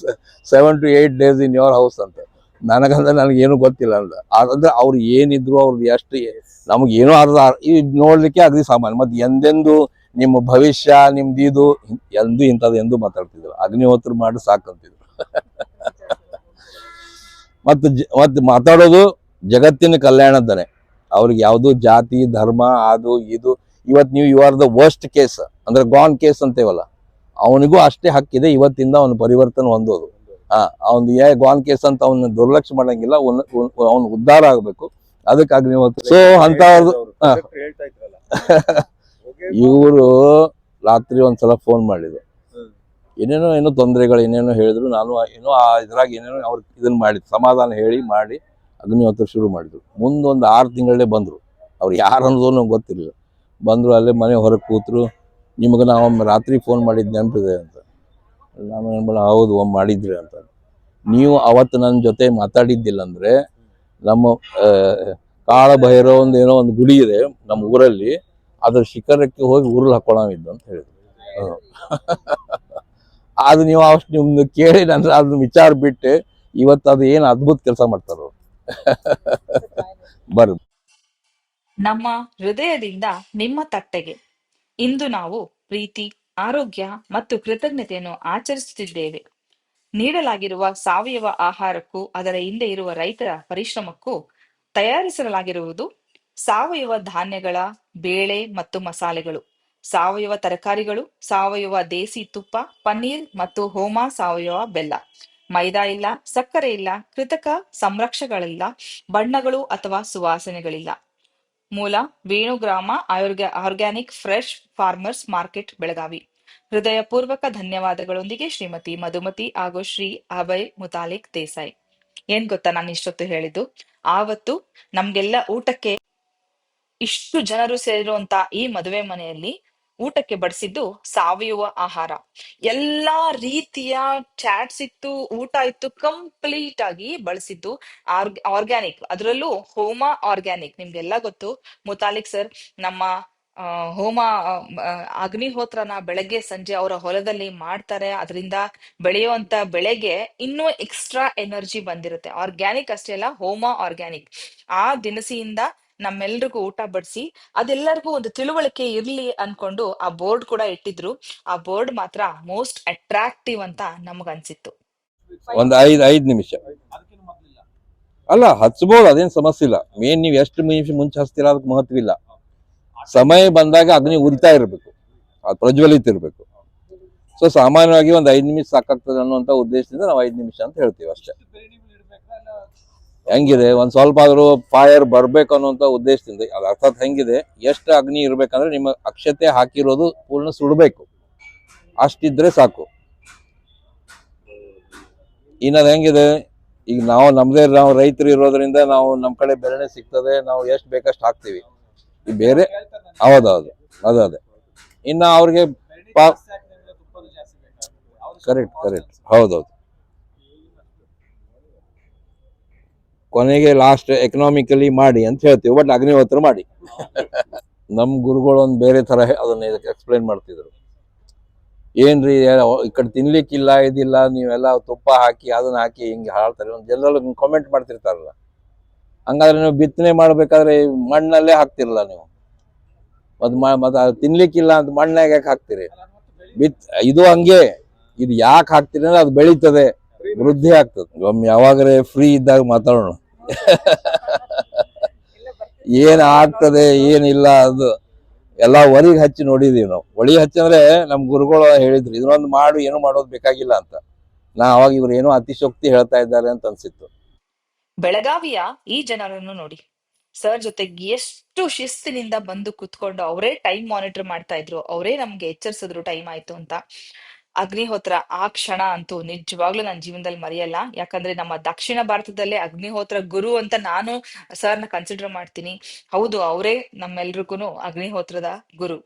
seven to eight days in your house ಅಂತ. ನನಗಂದ್ರೆ ನನಗೇನು ಗೊತ್ತಿಲ್ಲ ಅಂತ ಅಂದ್ರೆ ಅವ್ರು ಏನಿದ್ರು ಅವ್ರದ್ದು ಎಷ್ಟು ನಮ್ಗೆ ಏನೋ ಅರ್ಧ ಇದು ನೋಡ್ಲಿಕ್ಕೆ ಅಗದಿ ಸಾಮಾನ್ಯ. ಮತ್ತೆ ಎಂದೆಂದು ನಿಮ್ಮ ಭವಿಷ್ಯ ನಿಮ್ದು ಇದು ಎಂದು ಇಂಥದ್ದು ಎಂದು ಮಾತಾಡ್ತಿದ್ರು. ಅಗ್ನಿಹೋತ್ರ ಮಾಡಿ ಸಾಕಂತಿದ್ರು. ಮತ್ತು ಜ- ಮತ್ತೆ ಮಾತಾಡೋದು ಜಗತ್ತಿನ ಕಲ್ಯಾಣದನೆ ಅವ್ರಿಗೆ ಯಾವುದು ಜಾತಿ ಧರ್ಮ ಅದು ಇದು ಇವತ್ತು ನೀವು you are the worst case ಅಂದ್ರೆ ಗಾನ್ ಕೇಸ್ ಅಂತೇವಲ್ಲ. ಅವನಿಗೂ ಅಷ್ಟೇ ಹಕ್ಕಿದೆ. ಇವತ್ತಿಂದ ಅವನು ಪರಿವರ್ತನೆ ಹೊಂದೋದು. ಅವ್ನು ಏ ಗಾನ್ ಕೇಸ್ ಅಂತ ಅವನ್ನ ದುರ್ಲಕ್ಷ ಮಾಡಂಗಿಲ್ಲ ಅವನು ಉದ್ಧಾರ ಆಗ್ಬೇಕು. ಅದಕ್ಕಾಗಿ ನೀವು ಸೊ ಅಂತ ಇವರು ರಾತ್ರಿ ಒಂದ್ಸಲ ಫೋನ್ ಮಾಡಿದ್ರು. ಏನೇನೋ ಏನೋ ತೊಂದರೆಗಳು ಏನೇನೋ ಹೇಳಿದ್ರು ನಾನು ಏನೋ ಆ ಇದ್ರಾಗ ಏನೇನೋ ಅವ್ರು ಇದನ್ನ ಮಾಡಿ ಸಮಾಧಾನ ಹೇಳಿ ಮಾಡಿ ಅಗ್ನಿಹೋತ್ರ ಶುರು ಮಾಡಿದ್ರು. ಮುಂದೊಂದು ಆರು ತಿಂಗಳೇ ಬಂದ್ರು. ಅವ್ರು ಯಾರು ಅನ್ನೋದು ನಮ್ಗೆ ಗೊತ್ತಿರಲಿಲ್ಲ. ಬಂದ್ರು ಅಲ್ಲೇ ಮನೆ ಹೊರಗೆ ಕೂತ್ರು ನಿಮಗೆ ನಾವು ರಾತ್ರಿ ಫೋನ್ ಮಾಡಿದ್ದು ನೆನಪಿದೆ ಅಂತ. ನಾನು ಏನು ಮಾಡ ಹೌದು, ಒಮ್ಮೆ ಮಾಡಿದ್ರಿ ಅಂತ. ನೀವು ಅವತ್ತು ನನ್ನ ಜೊತೆ ಮಾತಾಡಿದ್ದಿಲ್ಲ ಅಂದ್ರೆ ನಮ್ಮ ಕಾಳ ಕಾಳಭೈರವ ಒಂದು ಏನೋ ಒಂದು ಗುಡಿ ಇದೆ ನಮ್ಮ ಊರಲ್ಲಿ, ಅದ್ರ ಶಿಖರಕ್ಕೆ ಹೋಗಿ ಉರುಳು ಹಾಕೊಳ್ಳೋವಿದ್ದು ಅಂತ ಹೇಳಿದ್ರು. ಅದು ನೀವು ಅಷ್ಟು ನಿಮ್ದು ಕೇಳಿ ನನ್ನ ಅದನ್ನ ವಿಚಾರ ಬಿಟ್ಟು ಇವತ್ತು ಅದು ಏನು ಅದ್ಭುತ ಕೆಲಸ ಮಾಡ್ತಾರೋ ಬರ್. ನಮ್ಮ ಹೃದಯದಿಂದ ನಿಮ್ಮ ತಟ್ಟೆಗೆ ಇಂದು ನಾವು ಪ್ರೀತಿ ಆರೋಗ್ಯ ಮತ್ತು ಕೃತಜ್ಞತೆಯನ್ನು ಆಚರಿಸುತ್ತಿದ್ದೇವೆ. ನೀಡಲಾಗಿರುವ ಸಾವಯವ ಆಹಾರಕ್ಕೂ ಅದರ ಹಿಂದೆ ಇರುವ ರೈತರ ಪರಿಶ್ರಮಕ್ಕೂ ತಯಾರಿಸಲಾಗಿರುವುದು ಸಾವಯವ ಧಾನ್ಯಗಳ ಬೇಳೆ ಮತ್ತು ಮಸಾಲೆಗಳು. ಸಾವಯವ ತರಕಾರಿಗಳು, ಸಾವಯವ ದೇಸಿ ತುಪ್ಪ, ಪನ್ನೀರ್ ಮತ್ತು ಹೋಮ ಸಾವಯವ ಬೆಲ್ಲ. ಮೈದಾ ಇಲ್ಲ, ಸಕ್ಕರೆ ಇಲ್ಲ, ಕೃತಕ ಸಂರಕ್ಷಗಳಿಲ್ಲ ಬಣ್ಣಗಳು ಅಥವಾ ಸುವಾಸನೆಗಳಿಲ್ಲ. Moola, Venugrama, Ayurga, organic, fresh farmers market, Belagavi. ಹೃದಯಪೂರ್ವಕ ಧನ್ಯವಾದಗಳೊಂದಿಗೆ ಶ್ರೀಮತಿ ಮಧುಮತಿ ಹಾಗೂ ಶ್ರೀ ಅಭಯ್ ಮುತಾಲಿಕ್ ದೇಸಾಯಿ. ಏನ್ ಗೊತ್ತಾ ನಾನು ಇಷ್ಟೊತ್ತು ಹೇಳಿದ್ದು? ಆವತ್ತು ನಮ್ಗೆಲ್ಲ ಊಟಕ್ಕೆ ಇಷ್ಟು ಜನರು ಸೇರಿರುವಂತ ಈ ಮದುವೆ ಮನೆಯಲ್ಲಿ ಊಟಕ್ಕೆ ಬಡಿಸಿದ್ದು ಸಾವಯವ ಆಹಾರ. ಎಲ್ಲಾ ರೀತಿಯ ಚಾಟ್ಸ್ ಇತ್ತು, ಊಟ ಇತ್ತು, ಕಂಪ್ಲೀಟ್ ಆಗಿ ಬಳಸಿದ್ದು ಆರ್ಗ್ ಆರ್ಗ್ಯಾನಿಕ್. ಅದರಲ್ಲೂ ಹೋಮ ಆರ್ಗ್ಯಾನಿಕ್. ನಿಮ್ಗೆಲ್ಲ ಗೊತ್ತು, ಮುತಾಲಿಕ್ ಸರ್, ನಮ್ಮ ಹೋಮ ಅಗ್ನಿಹೋತ್ರನ ಬೆಳಗ್ಗೆ ಸಂಜೆ ಅವರ ಹೊಲದಲ್ಲಿ ಮಾಡ್ತಾರೆ. ಅದರಿಂದ ಬೆಳೆಯುವಂತ ಬೆಳೆಗೆ ಇನ್ನೂ ಎಕ್ಸ್ಟ್ರಾ ಎನರ್ಜಿ ಬಂದಿರುತ್ತೆ. ಆರ್ಗ್ಯಾನಿಕ್ ಅಷ್ಟೇ ಅಲ್ಲ, ಹೋಮ ಆರ್ಗ್ಯಾನಿಕ್ ಆ ದಿನಸಿಯಿಂದ ನಮ್ಮೆಲ್ರಿಗೂ ಊಟ ಬಡಿಸಿ, ಅದೆಲ್ಲರಿಗೂ ಒಂದು ತಿಳುವಳಿಕೆ ಇರ್ಲಿ ಅನ್ಕೊಂಡು ಆ ಬೋರ್ಡ್ ಕೂಡ ಇಟ್ಟಿದ್ರು. ಆ ಬೋರ್ಡ್ ಮಾತ್ರ ಮೋಸ್ಟ್ ಅಟ್ರಾಕ್ಟಿವ್ ಅಂತ ನಮ್ಗ ಅನ್ಸಿತ್ತು ಒಂದು ಐದು ಐದು ನಿಮಿಷ. ಅಲ್ಲ, ಹಚ್ಬೋದು, ಅದೇನ್ ಸಮಸ್ಯೆ ಇಲ್ಲ. ಮೇನ್ ನೀವು ಎಷ್ಟು ನಿಮಿಷ ಮುಂಚೆ ಹಚ್ತೀರಾ ಅದಕ್ಕೆ ಮಹತ್ವ ಇಲ್ಲ ಸಮಯ ಬಂದಾಗ ಅಗ್ನಿ ಉರಿತಾ ಇರಬೇಕು. ಅದು ಪ್ರಜ್ವಲಿತ ಇರಬೇಕು. ಸೊ ಸಾಮಾನ್ಯವಾಗಿ ಒಂದು ಐದು ನಿಮಿಷ ಸಾಕಾಗ್ತದೆ ಅನ್ನುವಂಥ ಉದ್ದೇಶದಿಂದ ನಾವು ಐದು ನಿಮಿಷ ಅಂತ ಹೇಳ್ತೀವಿ ಅಷ್ಟೇ. ಹೆಂಗಿದೆ? ಒಂದ್ ಸ್ವಲ್ಪ ಆದ್ರೂ ಫೈರ್ ಬರ್ಬೇಕು ಅನ್ನುವಂಥ ಉದ್ದೇಶದಿಂದ ಅದು ಅರ್ಥಾತ್ ಹೆಂಗಿದೆ? ಎಷ್ಟು ಅಗ್ನಿ ಇರ್ಬೇಕಂದ್ರೆ ನಿಮ್ಮ ಅಕ್ಷತೆ ಹಾಕಿರೋದು ಪೂರ್ಣ ಸುಡಬೇಕು. ಅಷ್ಟಿದ್ರೆ ಸಾಕು. ಇನ್ನದು ಹೆಂಗಿದೆ? ಈಗ ನಾವು ನಮ್ದೇ ನಾವು ರೈತರು ಇರೋದ್ರಿಂದ ನಾವು ನಮ್ಮ ಕಡೆ ಬೆಳೆ ಸಿಗ್ತದೆ ನಾವು ಎಷ್ಟು ಬೇಕಷ್ಟು ಹಾಕ್ತಿವಿ. ಈ ಬೇರೆ ಹೌದೌದು ಅದೇ ಅದೇ ಇನ್ನ ಅವ್ರಿಗೆ ಕರೆಕ್ಟ್ ಕರೆಕ್ಟ್ ಹೌದೌದು. ಕೊನೆಗೆ ಲಾಸ್ಟ್ ಎಕನಾಮಿಕಲಿ ಮಾಡಿ ಅಂತ ಹೇಳ್ತೀವಿ ಬಟ್ ಅಗ್ನಿಹೋತ್ರ ಮಾಡಿ. ನಮ್ಮ ಗುರುಗಳು ಒಂದು ಬೇರೆ ತರ ಅದನ್ನ ಎಕ್ಸ್ಪ್ಲೈನ್ ಮಾಡ್ತಿದ್ರು. ಏನ್ರಿ ಈ ಕಡೆ ತಿನ್ಲಿಕ್ಕಿಲ್ಲ, ಇದಿಲ್ಲ, ನೀವೆಲ್ಲ ತುಪ್ಪ ಹಾಕಿ, ಅದನ್ನ ಹಾಕಿ ಹಿಂಗೆ ಹಾಳ್ತಾರೆ. ಒಂದು ಜನರಲ್ ಕಾಮೆಂಟ್ ಮಾಡ್ತಿರ್ತಾರಲ್ಲ. ಹಂಗಾದ್ರೆ ನೀವು ಬಿತ್ತನೆ ಮಾಡ್ಬೇಕಾದ್ರೆ ಮಣ್ಣಲ್ಲೇ ಹಾಕ್ತಿರಲ್ಲ ನೀವು. ಅದು ಮತ್ತೆ ತಿನ್ಲಿಕ್ಕಿಲ್ಲ ಅಂತ ಮಣ್ಣಾಗ ಯಾಕೆ ಹಾಕ್ತೀರಿ? ಬಿತ್, ಇದು ಹಂಗೆ. ಇದು ಯಾಕೆ ಹಾಕ್ತೀರಿ ಅಂದ್ರೆ ಅದು ಬೆಳೀತದೆ. ವೃದ್ಧಿ ಆಗ್ತದೆ. ಒಮ್ಮೆ ಯಾವಾಗರೆ ಫ್ರೀ ಇದ್ದಾಗ ಮಾತಾಡೋಣ. ಏನ್ ಆಗ್ತದೆ, ಏನಿಲ್ಲ ಅದು. ಎಲ್ಲಾ ಒಲಿಗೆ ಹಚ್ಚಿ ನೋಡಿದೀವಿ ನಾವು. ಒಳಿ ಹಚ್ಚಂದ್ರೆ ನಮ್ ಗುರುಗಳು ಹೇಳಿದ್ರು ಇದನ್ನೊಂದು ಮಾಡು, ಏನು ಮಾಡೋದು ಬೇಕಾಗಿಲ್ಲ ಅಂತ. ನಾ ಅವಾಗ ಇವ್ರು ಏನೋ ಅತಿಶೋಕ್ತಿ ಹೇಳ್ತಾ ಇದ್ದಾರೆ ಅಂತ ಅನ್ಸಿತ್ತು. ಬೆಳಗಾವಿಯ ಈ ಜನರನ್ನು ನೋಡಿ. ಸರ್ ಜೊತೆಗೆ ಎಷ್ಟು ಶಿಸ್ತಿನಿಂದ ಬಂದು ಕುತ್ಕೊಂಡು ಅವರೇ ಟೈಮ್ ಮಾನಿಟರ್ ಮಾಡ್ತಾ ಇದ್ರು, ಅವರೇ ನಮ್ಗೆ ಎಚ್ಚರಿಸಿದ್ರು ಟೈಮ್ ಆಯ್ತು ಅಂತ. ಅಗ್ನಿಹೋತ್ರ ಆ ಕ್ಷಣ ಅಂತೂ ನಿಜವಾಗ್ಲೂ ನನ್ನ ಜೀವನದಲ್ಲಿ ಮರೆಯಲ್ಲ. ಯಾಕಂದ್ರೆ ನಮ್ಮ ದಕ್ಷಿಣ ಭಾರತದಲ್ಲೇ ಅಗ್ನಿಹೋತ್ರ ಗುರು ಅಂತ ನಾನು ಸರ್ನ ಕನ್ಸಿಡರ್ ಮಾಡ್ತೀನಿ. ಹೌದು ಅವರೇ ನಮ್ಮೆಲ್ರಿಗೂ ಅಗ್ನಿಹೋತ್ರದ ಗುರು.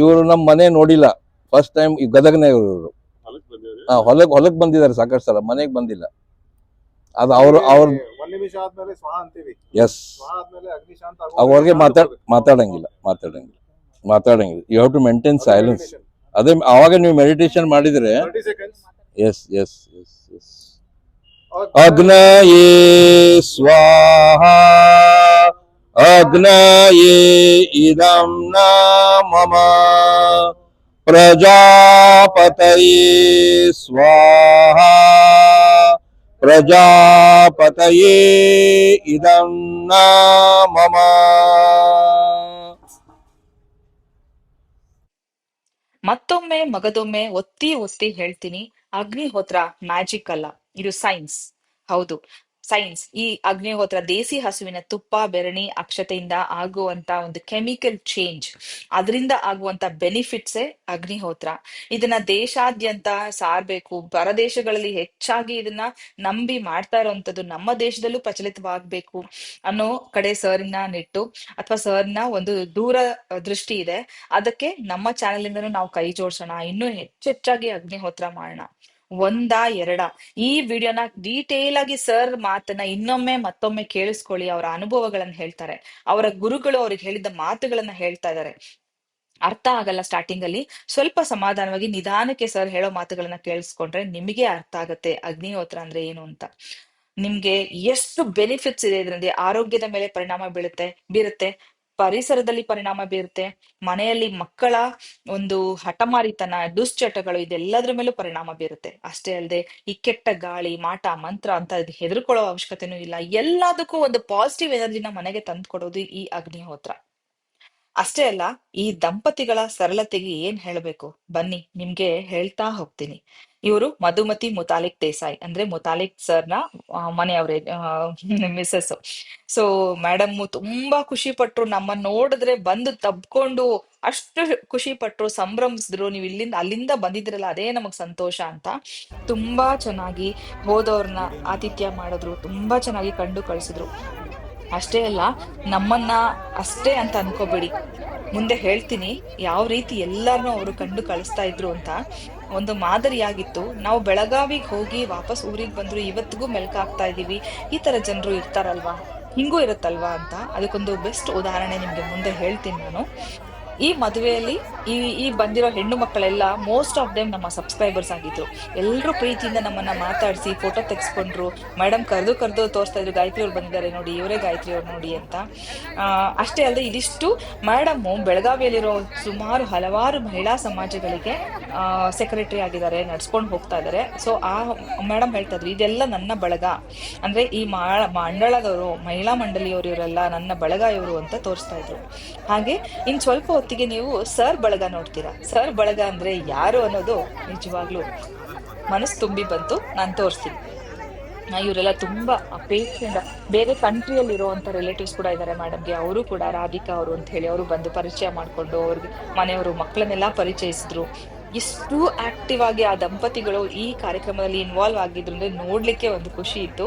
ಇವರು ನಮ್ಮ ಮನೆ ನೋಡಿಲ್ಲ. ಫಸ್ಟ್ ಟೈಮ್ ಈ ಗದಗನೇ ಇವರು ಹೊಲಕ್ ಹೊಲಕ್ ಬಂದಿದ್ದಾರೆ ಸಾಕಷ್ಟು ಸಲ. ಮನೆಗೆ ಬಂದಿಲ್ಲ. ಅದು ಅವ್ರು ಅವ್ರ ನಿಮಿಷ ಆದ್ಮೇಲೆ ಸ್ವಾಹ ಅಂತೀವಿ. ಎಸ್ ಅವ್ರಿಗೆ ಮಾತಾಡ ಮಾತಾಡಂಗಿಲ್ಲ ಮಾತಾಡಂಗಿಲ್ಲ ಮಾತಾಡಂಗಿಲ್ಲ. You have to maintain silence ಅದೇ ಅವಾಗ ನೀವು ಮೆಡಿಟೇಷನ್ ಮಾಡಿದ್ರೆ ಎಸ್ ಎಸ್ ಎಸ್ ಎಸ್ ಅಗ್ನಯೇ ಸ್ವಾಹ ಅಗ್ನಯೇ ಇದಂ ನ ಮಮ ಪ್ರಜಾಪತಯೇ ಸ್ವಾಹ ಪ್ರಜಾಪತಯೇ ಇದಂ ನ ಮತ್ತೊಮ್ಮೆ ಮಗದೊಮ್ಮೆ ಒತ್ತಿ ಒತ್ತಿ ಹೇಳ್ತೀನಿ. ಅಗ್ನಿಹೋತ್ರ ಮ್ಯಾಜಿಕ್ ಅಲ್ಲ. ಇದು ಸೈನ್ಸ್ ಹೌದು. ಸೈನ್ಸ್. ಈ ಅಗ್ನಿಹೋತ್ರ ದೇಸಿ ಹಸುವಿನ ತುಪ್ಪ, ಬೆರಣಿ, ಅಕ್ಷತೆಯಿಂದ ಆಗುವಂತ ಒಂದು ಕೆಮಿಕಲ್ ಚೇಂಜ್. ಅದರಿಂದ ಆಗುವಂತ ಬೆನಿಫಿಟ್ಸೇ ಅಗ್ನಿಹೋತ್ರ. ಇದನ್ನ ದೇಶಾದ್ಯಂತ ಸಾರ್ಬೇಕು. ಪರದೇಶಗಳಲ್ಲಿ ಹೆಚ್ಚಾಗಿ ಇದನ್ನ ನಂಬಿ ಮಾಡ್ತಾ ಇರುವಂತದ್ದು ನಮ್ಮ ದೇಶದಲ್ಲೂ ಪ್ರಚಲಿತವಾಗಬೇಕು ಅನ್ನೋ ಕಡೆ ಸರ್ನ ನೆಟ್ಟು ಅಥವಾ ಸರ್ನ ಒಂದು ದೂರ ದೃಷ್ಟಿ ಇದೆ. ಅದಕ್ಕೆ ನಮ್ಮ ಚಾನೆಲ್ ಇಂದನೂ ನಾವು ಕೈ ಜೋಡಿಸೋಣ. ಇನ್ನೂ ಹೆಚ್ಚೆಚ್ಚಾಗಿ ಅಗ್ನಿಹೋತ್ರ ಮಾಡೋಣ. ಒಂದಾ ಎರಡ. ಈ ವಿಡಿಯೋನ ಡೀಟೇಲ್ ಆಗಿ ಸರ್ ಮಾತನ್ನ ಇನ್ನೊಮ್ಮೆ ಮತ್ತೊಮ್ಮೆ ಕೇಳಿಸ್ಕೊಳ್ಳಿ, ಅವರ ಅನುಭವಗಳನ್ನ ಹೇಳ್ತಾರೆ. ಅವರ ಗುರುಗಳು ಅವ್ರಿಗೆ ಹೇಳಿದ ಮಾತುಗಳನ್ನ ಹೇಳ್ತಾ ಇದ್ದಾರೆ. ಅರ್ಥ ಆಗಲ್ಲ ಸ್ಟಾರ್ಟಿಂಗ್ ಅಲ್ಲಿ. ಸ್ವಲ್ಪ ಸಮಾಧಾನವಾಗಿ ನಿಧಾನಕ್ಕೆ ಸರ್ ಹೇಳೋ ಮಾತುಗಳನ್ನ ಕೇಳಿಸ್ಕೊಂಡ್ರೆ ನಿಮಗೆ ಅರ್ಥ ಆಗತ್ತೆ. ಅಗ್ನಿಹೋತ್ರ ಅಂದ್ರೆ ಏನು ಅಂತ. ನಿಮ್ಗೆ ಎಷ್ಟು ಬೆನಿಫಿಟ್ಸ್ ಇದೆ ಇದರಿಂದ ಆರೋಗ್ಯದ ಮೇಲೆ ಪರಿಣಾಮ ಬೀಳುತ್ತೆ, ಬೀರುತ್ತೆ. ಪರಿಸರದಲ್ಲಿ ಪರಿಣಾಮ ಬೀರುತ್ತೆ. ಮನೆಯಲ್ಲಿ ಮಕ್ಕಳ ಒಂದು ಹಠಮಾರಿತನ, ದುಶ್ಚಟಗಳು ಇದೆಲ್ಲದ್ರ ಮೇಲೂ ಪರಿಣಾಮ ಬೀರುತ್ತೆ. ಅಷ್ಟೇ ಅಲ್ಲದೆ ಈ ಕೆಟ್ಟ ಗಾಳಿ, ಮಾಟ, ಮಂತ್ರ ಅಂತ ಹೆದರ್ಕೊಳ್ಳೋ ಅವಶ್ಯಕತೆನೂ ಇಲ್ಲ. ಎಲ್ಲದಕ್ಕೂ ಒಂದು ಪಾಸಿಟಿವ್ ಎನರ್ಜಿನ ಮನೆಗೆ ತಂದ್ಕೊಡೋದು ಈ ಅಗ್ನಿಹೋತ್ರ. ಅಷ್ಟೇ ಅಲ್ಲ, ಈ ದಂಪತಿಗಳ ಸರಳತೆಗೆ ಏನ್ ಹೇಳಬೇಕು? ಬನ್ನಿ, ನಿಮ್ಗೆ ಹೇಳ್ತಾ ಹೋಗ್ತೀನಿ. ಇವರು ಮಧುಮತಿ ಮುತಾಲಿಕ್ ದೇಸಾಯಿ, ಅಂದ್ರೆ ಮುತಾಲಿಕ್ ಸರ್ನ ಮನೆಯವ್ರೆ ಮಿಸ್ಸಸ್. ಸೊ ಮೇಡಮ್ ತುಂಬಾ ಖುಷಿ ಪಟ್ರು ನಮ್ಮ ನೋಡಿದ್ರೆ ಬಂದು ತಬ್ಕೊಂಡು ಅಷ್ಟು ಖುಷಿ ಪಟ್ರು, ಸಂಭ್ರಮಿಸಿದ್ರು. ನೀವು ಇಲ್ಲಿಂದ, ಅಲ್ಲಿಂದ ಬಂದಿದ್ರಲ್ಲ, ಅದೇ ನಮಗ್ ಸಂತೋಷ ಅಂತ. ತುಂಬಾ ಚೆನ್ನಾಗಿ ಹೋದವ್ರನ್ನ ಆತಿಥ್ಯ ಮಾಡಿದ್ರು, ತುಂಬಾ ಚೆನ್ನಾಗಿ ಕಂಡು ಕಳಿಸಿದ್ರು. ಅಷ್ಟೇ ಅಲ್ಲ, ನಮ್ಮನ್ನ ಅಷ್ಟೇ ಅಂತ ಅನ್ಕೋಬೇಡಿ. ಮುಂದೆ ಹೇಳ್ತೀನಿ, ಯಾವ ರೀತಿ ಎಲ್ಲಾರನು ಅವರು ಕಂಡು ಕಳಿಸ್ತಾ ಇದ್ರು ಅಂತ. ಒಂದು ಮಾದರಿಯಾಗಿತ್ತು. ನಾವು ಬೆಳಗಾವಿಗೆ ಹೋಗಿ ವಾಪಸ್ ಊರಿಗೆ ಬಂದ್ರು ಇವತ್ತಿಗೂ ಮೆಲ್ಕಾಗ್ತಾ ಇದೀವಿ. ಈ ತರ ಜನರು ಇರ್ತಾರಲ್ವಾ? ಹಿಂಗೂ ಇರುತ್ತಲ್ವಾ ಅಂತ. ಅದಕ್ಕೊಂದು ಬೆಸ್ಟ್ ಉದಾಹರಣೆ ನಿಮ್ಗೆ ಮುಂದೆ ಹೇಳ್ತೀನಿ ನಾನು. ಈ ಮದುವೆಯಲ್ಲಿ ಈ ಈ ಬಂದಿರೋ ಹೆಣ್ಣು ಮಕ್ಕಳೆಲ್ಲ ಮೋಸ್ಟ್ ಆಫ್ ದೆಮ್ ನಮ್ಮ ಸಬ್ಸ್ಕ್ರೈಬರ್ಸ್ ಆಗಿದ್ರು. ಎಲ್ಲರೂ ಪ್ರೀತಿಯಿಂದ ನಮ್ಮನ್ನ ಮಾತಾಡಿಸಿ ಫೋಟೋ ತೆಗೆಸ್ಕೊಂಡ್ರು. ಮೇಡಮ್ ಕರೆದು ಕರೆದು ತೋರಿಸ್ತಾ ಇದ್ರು, ಗಾಯತ್ರಿ ಅವ್ರು ಬಂದಿದ್ದಾರೆ ನೋಡಿ, ಇವರೇ ಗಾಯತ್ರಿ ಅವ್ರು ನೋಡಿ ಅಂತ. ಅಷ್ಟೇ ಅಲ್ಲದೆ ಇದಿಷ್ಟು ಮೇಡಮ್ ಬೆಳಗಾವಿಯಲ್ಲಿರೋ ಸುಮಾರು ಹಲವಾರು ಮಹಿಳಾ ಸಮಾಜಗಳಿಗೆ ಸೆಕ್ರೆಟರಿ ಆಗಿದ್ದಾರೆ, ನಡ್ಸ್ಕೊಂಡು ಹೋಗ್ತಾ ಇದ್ದಾರೆ. ಸೊ ಆ ಮೇಡಮ್ ಹೇಳ್ತಾ ಇದ್ರು, ಇದೆಲ್ಲ ನನ್ನ ಬಳಗ. ಅಂದ್ರೆ ಈ ಮಂಡಳದವರು, ಮಹಿಳಾ ಮಂಡಳಿಯವರು ಇವರೆಲ್ಲ ನನ್ನ ಬಳಗ ಇವರು ಅಂತ ತೋರಿಸ್ತಾ ಇದ್ರು. ಹಾಗೆ ಇನ್ ಸ್ವಲ್ಪ ಹೊತ್ತಿಗೆ ನೀವು ಸರ್ ಬಳಗ ನೋಡ್ತೀರಾ? ಸರ್ ಬಳಗ ಅಂದ್ರೆ ಯಾರು ಅನ್ನೋದು ನಿಜವಾಗ್ಲೂ ಮನಸ್ಸು ತುಂಬಿ ಬಂತು, ನಾನು ತೋರಿಸ್ತೀನಿ. ಇವರೆಲ್ಲ ತುಂಬಾ ಅಪೇಕ್ಷೆಯಿಂದ, ಬೇರೆ ಕಂಟ್ರಿಯಲ್ಲಿ ಇರುವಂತ ರಿಲೇಟಿವ್ಸ್ ಕೂಡ ಇದ್ದಾರೆ ಮೇಡಮ್ಗೆ ಅವರು ಕೂಡ ರಾಧಿಕಾ ಅವರು ಅಂತ ಹೇಳಿ, ಅವರು ಬಂದು ಪರಿಚಯ ಮಾಡಿಕೊಂಡು ಅವ್ರಿಗೆ ಮನೆಯವರು ಮಕ್ಕಳನ್ನೆಲ್ಲ ಪರಿಚಯಿಸಿದ್ರು. ಎಷ್ಟು ಆಕ್ಟಿವ್ ಆಗಿ ಆ ದಂಪತಿಗಳು ಈ ಕಾರ್ಯಕ್ರಮದಲ್ಲಿ ಇನ್ವಾಲ್ವ್ ಆಗಿದ್ರು ಅಂದ್ರೆ ನೋಡ್ಲಿಕ್ಕೆ ಒಂದು ಖುಷಿ ಇತ್ತು.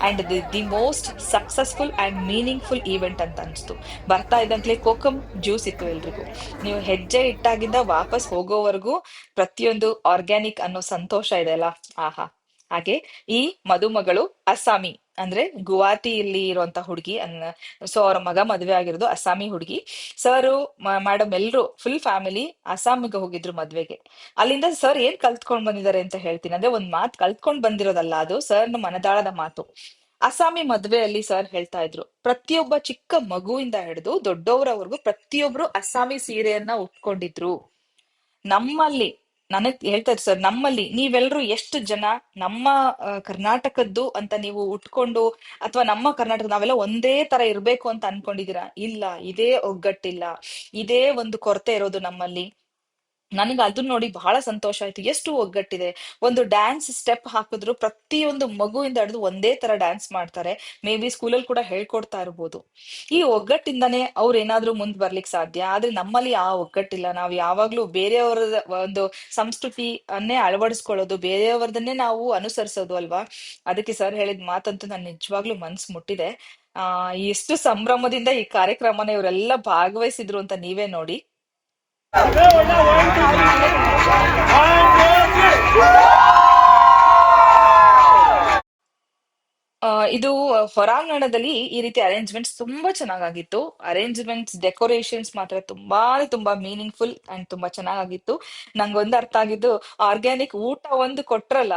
And the the most successful and meaningful event ಅಂತ ಅನಿಸ್ತು. ಬರ್ತಾ ಇದ್ದಂತಲೇ ಕೋಕಮ್ ಜ್ಯೂಸ್ ಇತ್ತು ಎಲ್ರಿಗೂ. ನೀವು ಹೆಜ್ಜೆ ಇಟ್ಟಾಗಿಂದ ವಾಪಸ್ ಹೋಗೋವರೆಗೂ ಪ್ರತಿಯೊಂದು ಆರ್ಗ್ಯಾನಿಕ್ ಅನ್ನೋ ಸಂತೋಷ ಇದೆ ಅಲ್ಲ? ಆಹಾ. ಹಾಗೆ ಈ ಮದುಮಗಳು ಅಸ್ಸಾಮಿ, ಅಂದ್ರೆ ಗುವಾಹತಿಯಲ್ಲಿ ಇರುವಂತ ಹುಡುಗಿ ಸೊ ಅವರ ಮಗ ಮದುವೆ ಆಗಿರೋದು ಅಸ್ಸಾಮಿ ಹುಡುಗಿ. ಸರ್ ಮೇಡಮ್ ಎಲ್ರು ಫುಲ್ ಫ್ಯಾಮಿಲಿ ಅಸ್ಸಾಮಿಗೆ ಹೋಗಿದ್ರು ಮದ್ವೆಗೆ. ಅಲ್ಲಿಂದ ಸರ್ ಏನ್ ಕಲ್ತ್ಕೊಂಡ್ ಬಂದಿದ್ದಾರೆ ಅಂತ ಹೇಳ್ತೀನಿ. ಅಂದ್ರೆ ಒಂದ್ ಮಾತು ಕಲ್ತ್ಕೊಂಡ್ ಬಂದಿರೋದಲ್ಲ ಅದು, ಸರ್ನ ಮನದಾಳದ ಮಾತು. ಅಸ್ಸಾಮಿ ಮದ್ವೆಯಲ್ಲಿ ಸರ್ ಹೇಳ್ತಾ ಇದ್ರು, ಪ್ರತಿಯೊಬ್ಬ ಚಿಕ್ಕ ಮಗುವಿಂದ ಹಿಡಿದು ದೊಡ್ಡವರವರೆಗೂ ಪ್ರತಿಯೊಬ್ರು ಅಸ್ಸಾಮಿ ಸೀರೆಯನ್ನ ಉಟ್ಕೊಂಡಿದ್ರು. ನಮ್ಮಲ್ಲಿ ನನಗ್ ಹೇಳ್ತಾ ಇದ್ರು, ಸರ್, ನಮ್ಮಲ್ಲಿ ನೀವೆಲ್ಲರೂ ಎಷ್ಟು ಜನ ನಮ್ಮ ಕರ್ನಾಟಕದ್ದು ಅಂತ ನೀವು ಉಟ್ಕೊಂಡು ಅಥವಾ ನಮ್ಮ ಕರ್ನಾಟಕ ನಾವೆಲ್ಲ ಒಂದೇ ತರ ಇರ್ಬೇಕು ಅಂತ ಅನ್ಕೊಂಡಿದೀರಾ ಇಲ್ಲ, ಇದೇ ಒಗ್ಗಟ್ಟಿಲ್ಲ. ಇದೇ ಒಂದು ಕೊರತೆ ಇರೋದು ನಮ್ಮಲ್ಲಿ. ನನಗೆ ಅದನ್ನ ನೋಡಿ ಬಹಳ ಸಂತೋಷ ಆಯ್ತು. ಎಷ್ಟು ಒಗ್ಗಟ್ಟಿದೆ. ಒಂದು ಡ್ಯಾನ್ಸ್ ಸ್ಟೆಪ್ ಹಾಕಿದ್ರು ಪ್ರತಿಯೊಂದು ಮಗುವಿಂದ ಹಿಡಿದು ಒಂದೇ ತರ ಡ್ಯಾನ್ಸ್ ಮಾಡ್ತಾರೆ. ಮೇ ಬಿ ಸ್ಕೂಲಲ್ಲಿ ಕೂಡ ಹೇಳ್ಕೊಡ್ತಾ ಇರ್ಬೋದು. ಈ ಒಗ್ಗಟ್ಟಿಂದಾನೇ ಅವ್ರು ಏನಾದ್ರೂ ಮುಂದ್ ಬರ್ಲಿಕ್ಕೆ ಸಾಧ್ಯ. ಆದ್ರೆ ನಮ್ಮಲ್ಲಿ ಆ ಒಗ್ಗಟ್ಟಿಲ್ಲ. ನಾವು ಯಾವಾಗ್ಲೂ ಬೇರೆಯವರ ಒಂದು ಸಂಸ್ಕೃತಿಯನ್ನೇ ಅಳವಡಿಸ್ಕೊಳ್ಳೋದು, ಬೇರೆಯವರದನ್ನೇ ನಾವು ಅನುಸರಿಸೋದು ಅಲ್ವಾ? ಅದಕ್ಕೆ ಸರ್ ಹೇಳಿದ ಮಾತಂತೂ ನಾನು ನಿಜವಾಗ್ಲೂ ಮನ್ಸು ಮುಟ್ಟಿದೆ. ಆ ಎಷ್ಟು ಸಂಭ್ರಮದಿಂದ ಈ ಕಾರ್ಯಕ್ರಮನ ಇವರೆಲ್ಲ ಭಾಗವಹಿಸಿದ್ರು ಅಂತ ನೀವೇ ನೋಡಿ. ಇದು ಹೊರಾಂಗಣದಲ್ಲಿ ಈ ರೀತಿ ಅರೇಂಜ್ಮೆಂಟ್ಸ್ ತುಂಬಾ ಚೆನ್ನಾಗಾಗಿತ್ತು. ಅರೇಂಜ್ಮೆಂಟ್ಸ್ ಡೆಕೋರೇಷನ್ಸ್ ಮಾತ್ರ ತುಂಬಾ ತುಂಬಾ ಮೀನಿಂಗ್ಫುಲ್ ಅಂಡ್ ತುಂಬಾ ಚೆನ್ನಾಗಾಗಿತ್ತು. ನಂಗೊಂದು ಅರ್ಥ ಆಗಿದ್ದು ಆರ್ಗ್ಯಾನಿಕ್ ಊಟ ಒಂದು ಕೊಟ್ರಲ್ಲ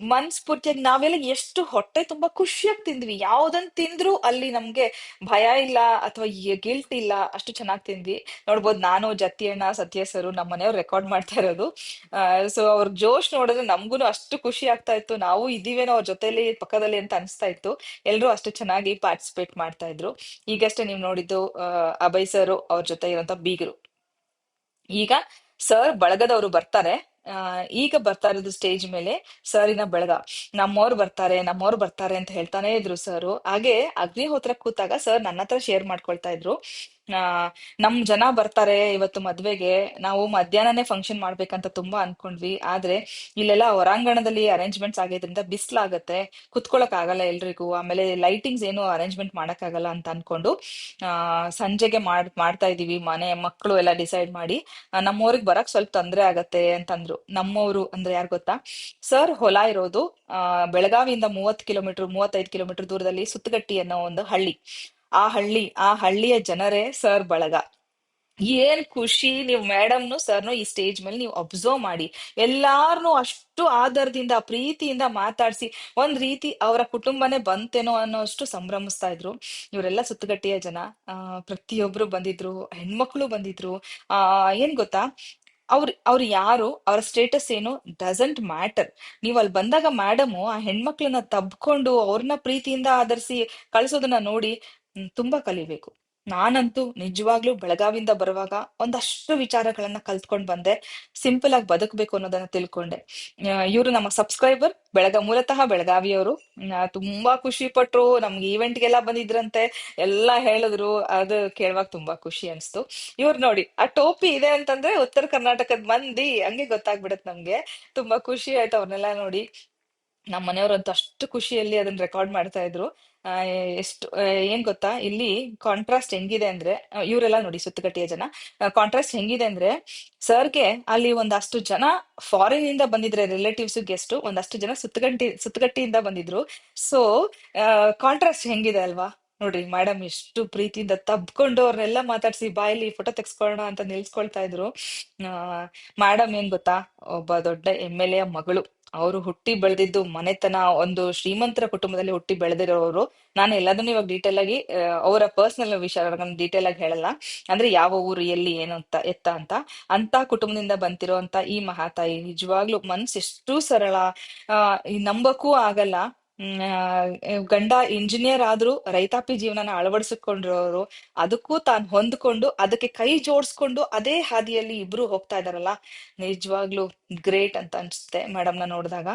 ಮನ್ಸ್ಫೂರ್ತಿಯಾಗಿ ನಾವೆಲ್ಲ ಎಷ್ಟು ಹೊಟ್ಟೆ ತುಂಬಾ ಖುಷಿಯಾಗಿ ತಿಂದ್ವಿ. ಯಾವ್ದನ್ ತಿಂದ್ರು ಅಲ್ಲಿ ನಮ್ಗೆ ಭಯ ಇಲ್ಲ ಅಥವಾ ಗಿಲ್ಟ್ ಇಲ್ಲ ಅಷ್ಟು ಚೆನ್ನಾಗಿ ತಿಂದ್ವಿ. ನೋಡ್ಬೋದು ನಾನು, ಜತಿಯಣ್ಣ, ಸತ್ಯ ಸರು ನಮ್ಮ ಮನೆಯವ್ರು ರೆಕಾರ್ಡ್ ಮಾಡ್ತಾ ಇರೋದು. ಸೊ ಅವ್ರ ಜೋಶ್ ನೋಡಿದ್ರೆ ನಮ್ಗೂ ಅಷ್ಟು ಖುಷಿ ಆಗ್ತಾ ಇತ್ತು. ನಾವು ಇದೀವೇನೋ ಅವ್ರ ಜೊತೆಲಿ, ಪಕ್ಕದಲ್ಲಿ ಅಂತ ಅನಿಸ್ತಾ ಇತ್ತು. ಎಲ್ಲರೂ ಅಷ್ಟು ಚೆನ್ನಾಗಿ ಪಾರ್ಟಿಸಿಪೇಟ್ ಮಾಡ್ತಾ ಇದ್ರು. ಈಗಷ್ಟೇ ನೀವು ನೋಡಿದ್ದು ಅಭಯ್ ಸರ್ ಅವ್ರ ಜೊತೆ ಇರುವಂತ ಬೀಗರು. ಈಗ ಸರ್ ಬಳಗದವರು ಬರ್ತಾರೆ. ಈಗ ಬರ್ತಾ ಇರೋದು ಸ್ಟೇಜ್ ಮೇಲೆ ಸರಿನ ಬೆಳಗ. ನಮ್ಮವ್ರು ಬರ್ತಾರೆ ನಮ್ಮವ್ರು ಬರ್ತಾರೆ ಅಂತ ಹೇಳ್ತಾನೆ ಇದ್ರು ಸರ್ ಹಾಗೆ ಅಗ್ನಿಹೋತ್ರ ಕೂತಾಗ ಸರ್ ನನ್ನ ಹತ್ರ ಶೇರ್ ಮಾಡ್ಕೊಳ್ತಾ ಇದ್ರು. ಆ, ನಮ್ ಜನ ಬರ್ತಾರೆ ಇವತ್ತು ಮದ್ವೆಗೆ. ನಾವು ಮಧ್ಯಾಹ್ನನೇ ಫಂಕ್ಷನ್ ಮಾಡ್ಬೇಕಂತ ತುಂಬಾ ಅನ್ಕೊಂಡ್ವಿ. ಆದ್ರೆ ಇಲ್ಲೆಲ್ಲ ಹೊರಾಂಗಣದಲ್ಲಿ ಅರೇಂಜ್ಮೆಂಟ್ಸ್ ಆಗಿದ್ರಿಂದ ಬಿಸ್ಲಾಗತ್ತೆ. ಕುತ್ಕೊಳಕ್ ಆಗಲ್ಲ ಎಲ್ರಿಗೂ. ಆಮೇಲೆ ಲೈಟಿಂಗ್ಸ್ ಏನು ಅರೇಂಜ್ಮೆಂಟ್ ಮಾಡಕ್ಕಾಗಲ್ಲ ಅಂತ ಅನ್ಕೊಂಡು, ಆ, ಸಂಜೆಗೆ ಮಾಡ್, ಮಾಡ್ತಾ ಇದೀವಿ ಮನೆ ಮಕ್ಕಳು ಎಲ್ಲ ಡಿಸೈಡ್ ಮಾಡಿ ನಮ್ಮವ್ರಿಗೆ ಬರಕ್ ಸ್ವಲ್ಪ ತೊಂದ್ರೆ ಆಗತ್ತೆ ಅಂತಂದ್ರು. ನಮ್ಮವರು ಅಂದ್ರೆ ಯಾರು ಗೊತ್ತಾ? ಸರ್ ಹೊಲ ಇರೋದು, ಆ, ಬೆಳಗಾವಿಯಿಂದ ಮೂವತ್ ಕಿಲೋಮೀಟರ್, ಮೂವತ್ತೈದು ಕಿಲೋಮೀಟರ್ ದೂರದಲ್ಲಿ ಸುತ್ತಗಟ್ಟಿ ಅನ್ನೋ ಒಂದು ಹಳ್ಳಿ. ಆ ಹಳ್ಳಿ, ಆ ಹಳ್ಳಿಯ ಜನರೇ ಸರ್ ಬಳಗ. ಏನ್ ಖುಷಿ ನೀವು ಮೇಡಮ್ನು ಸರ್ನು ಈ ಸ್ಟೇಜ್ ಮೇಲೆ ನೀವು ಅಬ್ಸರ್ವ್ ಮಾಡಿ. ಎಲ್ಲಾರ್ನು ಅಷ್ಟು ಆದರದಿಂದ, ಪ್ರೀತಿಯಿಂದ ಮಾತಾಡ್ಸಿ ಒಂದ್ ರೀತಿ ಅವರ ಕುಟುಂಬನೇ ಬಂತೇನೋ ಅನ್ನೋಷ್ಟು ಸಂಭ್ರಮಿಸ್ತಾ ಇದ್ರು. ಇವರೆಲ್ಲ ಸುತ್ತಗಟ್ಟಿಯ ಜನ. ಆ, ಪ್ರತಿಯೊಬ್ರು ಬಂದಿದ್ರು, ಹೆಣ್ಮಕ್ಳು ಬಂದಿದ್ರು. ಆ, ಏನ್ ಗೊತ್ತಾ? ಅವ್ರ, ಅವ್ರು ಯಾರು, ಅವ್ರ ಸ್ಟೇಟಸ್ ಏನು ಡಸಂಟ್ ಮ್ಯಾಟರ್ ನೀವು ಅಲ್ಲಿ ಬಂದಾಗ ಮೇಡಮು ಆ ಹೆಣ್ಮಕ್ಳನ್ನ ತಬ್ಕೊಂಡು ಅವ್ರನ್ನ ಪ್ರೀತಿಯಿಂದ ಆಧರಿಸಿ ಕಳ್ಸೋದನ್ನ ನೋಡಿ ತುಂಬಾ ಕಲಿಬೇಕು. ನಾನಂತೂ ನಿಜವಾಗ್ಲೂ ಬೆಳಗಾವಿಂದ ಬರುವಾಗ ಒಂದಷ್ಟು ವಿಚಾರಗಳನ್ನ ಕಲ್ತ್ಕೊಂಡ್ ಬಂದೆ. ಸಿಂಪಲ್ ಆಗಿ ಬದುಕಬೇಕು ಅನ್ನೋದನ್ನ ತಿಳ್ಕೊಂಡೆ. ಇವರು ನಮ್ಮ ಸಬ್ಸ್ಕ್ರೈಬರ್ ಬೆಳಗ, ಮೂಲತಃ ಬೆಳಗಾವಿಯವರು. ತುಂಬಾ ಖುಷಿ ಪಟ್ರು. ನಮ್ಗೆ ಈವೆಂಟ್ಗೆಲ್ಲ ಬಂದಿದ್ರಂತೆ. ಎಲ್ಲ ಹೇಳಿದ್ರು. ಅದು ಕೇಳುವಾಗ ತುಂಬಾ ಖುಷಿ ಅನ್ಸ್ತು. ಇವ್ರು ನೋಡಿ, ಆ ಟೋಪಿ ಇದೆ ಅಂತಂದ್ರೆ ಉತ್ತರ ಕರ್ನಾಟಕದ ಮಂದಿ, ಹಂಗೆ ಗೊತ್ತಾಗ್ಬಿಡತ್ ನಮ್ಗೆ. ತುಂಬಾ ಖುಷಿ ಆಯ್ತು ಅವ್ರನ್ನೆಲ್ಲ ನೋಡಿ. ನಮ್ಮ ಮನೆಯವರಂತೂ ಅಷ್ಟು ಖುಷಿಯಲ್ಲಿ ಅದನ್ನ ರೆಕಾರ್ಡ್ ಮಾಡ್ತಾ ಇದ್ರು. ಎಷ್ಟು ಏನ್ ಗೊತ್ತಾ? ಇಲ್ಲಿ ಕಾಂಟ್ರಾಸ್ಟ್ ಹೆಂಗಿದೆ ಅಂದ್ರೆ ಇವರೆಲ್ಲ ನೋಡಿ ಸುತ್ತಗಟ್ಟಿಯ ಜನ. ಕಾಂಟ್ರಾಸ್ಟ್ ಹೆಂಗಿದೆ ಅಂದ್ರೆ, ಸರ್ಗೆ ಅಲ್ಲಿ ಒಂದಷ್ಟು ಜನ ಫಾರಿನ್ ಇಂದ ಬಂದಿದ್ರೆ ರಿಲೇಟಿವ್ಸ್ ಗೆಸ್ಟ್ ಒಂದಷ್ಟು ಜನ ಸುತ್ತಗಟ್ಟಿ ಸುತ್ತಗಟ್ಟಿಯಿಂದ ಬಂದಿದ್ರು. ಸೊ ಕಾಂಟ್ರಾಸ್ಟ್ ಹೆಂಗಿದೆ ಅಲ್ವಾ? ನೋಡ್ರಿ ಮೇಡಮ್ ಎಷ್ಟು ಪ್ರೀತಿಯಿಂದ ತಬ್ಕೊಂಡು ಅವ್ರನ್ನೆಲ್ಲ ಮಾತಾಡ್ಸಿ, ಬಾಯಲ್ಲಿ ಫೋಟೋ ತೆಗ್ಸ್ಕೊಳ್ಳೋಣ ಅಂತ ನಿಲ್ಸ್ಕೊಳ್ತಾ ಇದ್ರು. ಮೇಡಮ್ ಏನ್ ಗೊತ್ತಾ? ಒಬ್ಬ ದೊಡ್ಡ ಎಂ ಎಲ್ ಎ ಮಗಳು. ಅವರು ಹುಟ್ಟಿ ಬೆಳೆದಿದ್ದು ಮನೆತನ, ಒಂದು ಶ್ರೀಮಂತರ ಕುಟುಂಬದಲ್ಲಿ ಹುಟ್ಟಿ ಬೆಳೆದಿರೋರು. ನಾನು ಎಲ್ಲದನ್ನು ಇವಾಗ ಡೀಟೇಲ್ ಆಗಿ ಅವರ ಪರ್ಸನಲ್ ವಿಷಯ ಡೀಟೇಲ್ ಆಗಿ ಹೇಳಲ್ಲ. ಅಂದ್ರೆ ಯಾವ ಊರು, ಎಲ್ಲಿ, ಏನು ಅಂತ, ಎತ್ತ ಅಂತ. ಅಂತ ಕುಟುಂಬದಿಂದ ಬಂತಿರೋಂತ ಈ ಮಹಾತಾಯಿ ನಿಜವಾಗ್ಲೂ ಮನ್ಸು ಎಷ್ಟು ಸರಳ ನಂಬಕ್ಕೂ ಆಗಲ್ಲ. ಗಂಡ ಇಂಜಿನಿಯರ್ ಆದ್ರೂ ರೈತಾಪಿ ಜೀವನನ ಅಳವಡಿಸಿಕೊಂಡಿರೋರು ಅದಕ್ಕೂ ತಾನು ಹೊಂದ್ಕೊಂಡು, ಅದಕ್ಕೆ ಕೈ ಜೋಡಿಸ್ಕೊಂಡು ಅದೇ ಹಾದಿಯಲ್ಲಿ ಇಬ್ರು ಹೋಗ್ತಾ ಇದಾರಲ್ಲ? ನಿಜವಾಗ್ಲೂ ಗ್ರೇಟ್ ಅಂತ ಅನ್ಸುತ್ತೆ ಮೇಡಮ್ನ ನೋಡಿದಾಗ.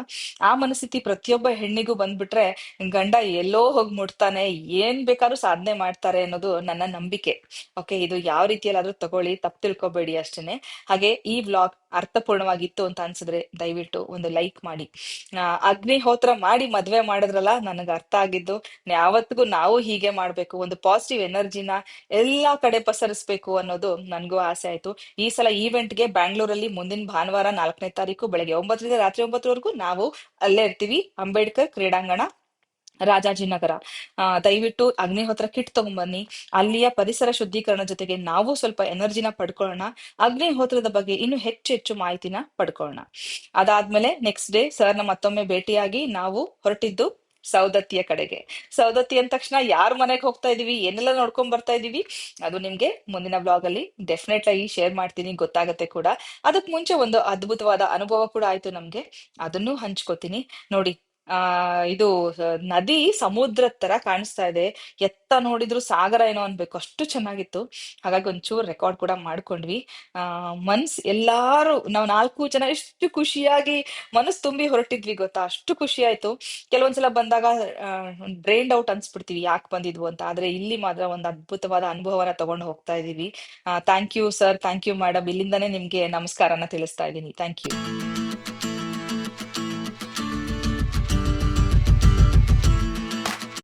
ಆ ಮನಸ್ಥಿತಿ ಪ್ರತಿಯೊಬ್ಬ ಹೆಣ್ಣಿಗೂ ಬಂದ್ಬಿಟ್ರೆ ಗಂಡ ಎಲ್ಲೋ ಹೋಗಿ ಮುಟ್ತಾನೆ, ಏನ್ ಬೇಕಾದ್ರೂ ಸಾಧನೆ ಮಾಡ್ತಾರೆ ಅನ್ನೋದು ನನ್ನ ನಂಬಿಕೆ. ಓಕೆ ಇದು ಯಾವ ರೀತಿಯಲ್ಲಾದ್ರೂ ತಗೊಳ್ಳಿ, ತಪ್ಪು ತಿಳ್ಕೊಬೇಡಿ ಅಷ್ಟೇನೆ. ಹಾಗೆ ಈ ವ್ಲಾಗ್ ಅರ್ಥಪೂರ್ಣವಾಗಿತ್ತು ಅಂತ ಅನ್ಸಿದ್ರೆ ದಯವಿಟ್ಟು ಒಂದು ಲೈಕ್ ಮಾಡಿ. ಅಗ್ನಿಹೋತ್ರ ಮಾಡಿ ಮದ್ವೆ ಮಾಡಿದ್ರಲ್ಲ, ನನಗೆ ಅರ್ಥ ಆಗಿದ್ದು, ಯಾವತ್ತಿಗೂ ನಾವು ಹೀಗೆ ಮಾಡ್ಬೇಕು, ಒಂದು ಪಾಸಿಟಿವ್ ಎನರ್ಜಿನ ಎಲ್ಲಾ ಕಡೆ ಪಸರಿಸ್ಬೇಕು ಅನ್ನೋದು ನನ್ಗೂ ಆಸೆ ಆಯ್ತು. ಈ ಸಲ ಈವೆಂಟ್ಗೆ ಬ್ಯಾಂಗ್ಳೂರಲ್ಲಿ ಮುಂದಿನ ಭಾನುವಾರ ನಾಲ್ಕನೇ ತಾರೀಕು ಬೆಳಗ್ಗೆ ಒಂಬತ್ತರಿಂದ ರಾತ್ರಿ ಒಂಬತ್ತರವರೆಗೂ ನಾವು ಅಲ್ಲೇ ಇರ್ತೀವಿ. ಅಂಬೇಡ್ಕರ್ ಕ್ರೀಡಾಂಗಣ ರಾಜಾಜಿನಗರ. ಆ, ದಯವಿಟ್ಟು ಅಗ್ನಿಹೋತ್ರ ಕಿಟ್ ತಗೊಂಡ್ಬನ್ನಿ ಅಲ್ಲಿಯ ಪರಿಸರ ಶುದ್ಧೀಕರಣ ಜೊತೆಗೆ ನಾವು ಸ್ವಲ್ಪ ಎನರ್ಜಿನ ಪಡ್ಕೊಳ್ಳೋಣ. ಅಗ್ನಿಹೋತ್ರದ ಬಗ್ಗೆ ಇನ್ನು ಹೆಚ್ಚು ಹೆಚ್ಚು ಮಾಹಿತಿನ ಪಡ್ಕೊಳ್ಳೋಣ. ಅದಾದ್ಮೇಲೆ ನೆಕ್ಸ್ಟ್ ಡೇ ಸರ್ನ ಮತ್ತೊಮ್ಮೆ ಭೇಟಿಯಾಗಿ ನಾವು ಹೊರಟಿದ್ದು ಸೌದತ್ತಿಯ ಕಡೆಗೆ. ಸೌದತ್ತಿ ಅಂದ ತಕ್ಷಣ ಯಾರ ಮನೆಗೆ ಹೋಗ್ತಾ ಇದೀವಿ? ಏನೆಲ್ಲ ನೋಡ್ಕೊಂಡ್ ಬರ್ತಾ ಇದೀವಿ? ಅದು ನಿಮ್ಗೆ ಮುಂದಿನ ಬ್ಲಾಗ್ ಅಲ್ಲಿ ಡೆಫಿನೆಟ್ ಆಗಿ ಶೇರ್ ಮಾಡ್ತೀನಿ. ಗೊತ್ತಾಗತ್ತೆ ಕೂಡ. ಅದಕ್ ಮುಂಚೆ ಒಂದು ಅದ್ಭುತವಾದ ಅನುಭವ ಕೂಡ ಆಯ್ತು ನಮ್ಗೆ. ಅದನ್ನು ಹಂಚ್ಕೋತೀನಿ. ನೋಡಿ ಆ, ಇದು ನದಿ ಸಮುದ್ರ ತರ ಕಾಣಿಸ್ತಾ ಇದೆ. ಎತ್ತ ನೋಡಿದ್ರು ಸಾಗರ ಏನೋ ಅನ್ಬೇಕು. ಅಷ್ಟು ಚೆನ್ನಾಗಿತ್ತು. ಹಾಗಾಗಿ ಒಂಚೂರು ರೆಕಾರ್ಡ್ ಕೂಡ ಮಾಡ್ಕೊಂಡ್ವಿ. ಆ, ಮನ್ಸ್, ಎಲ್ಲಾರು, ನಾವ್ ನಾಲ್ಕು ಜನ ಎಷ್ಟು ಖುಷಿಯಾಗಿ ಮನಸ್ ತುಂಬಿ ಹೊರಟಿದ್ವಿ ಗೊತ್ತಾ? ಅಷ್ಟು ಖುಷಿ ಆಯ್ತು. ಕೆಲವೊಂದ್ಸಲ ಬಂದಾಗ ಬ್ರೈನ್ ಔಟ್ ಅನ್ಸ್ಬಿಡ್ತೀವಿ ಯಾಕೆ ಬಂದಿದ್ವು ಅಂತ. ಆದ್ರೆ ಇಲ್ಲಿ ಮಾತ್ರ ಒಂದು ಅದ್ಭುತವಾದ ಅನುಭವನ ತಗೊಂಡು ಹೋಗ್ತಾ ಇದೀವಿ. Thank you sir thank you madam ಇಲ್ಲಿಂದಾನೇ ನಿಮ್ಗೆ ನಮಸ್ಕಾರನ ತಿಳಿಸ್ತಾ ಇದ್ದೀನಿ ಥ್ಯಾಂಕ್ ಯು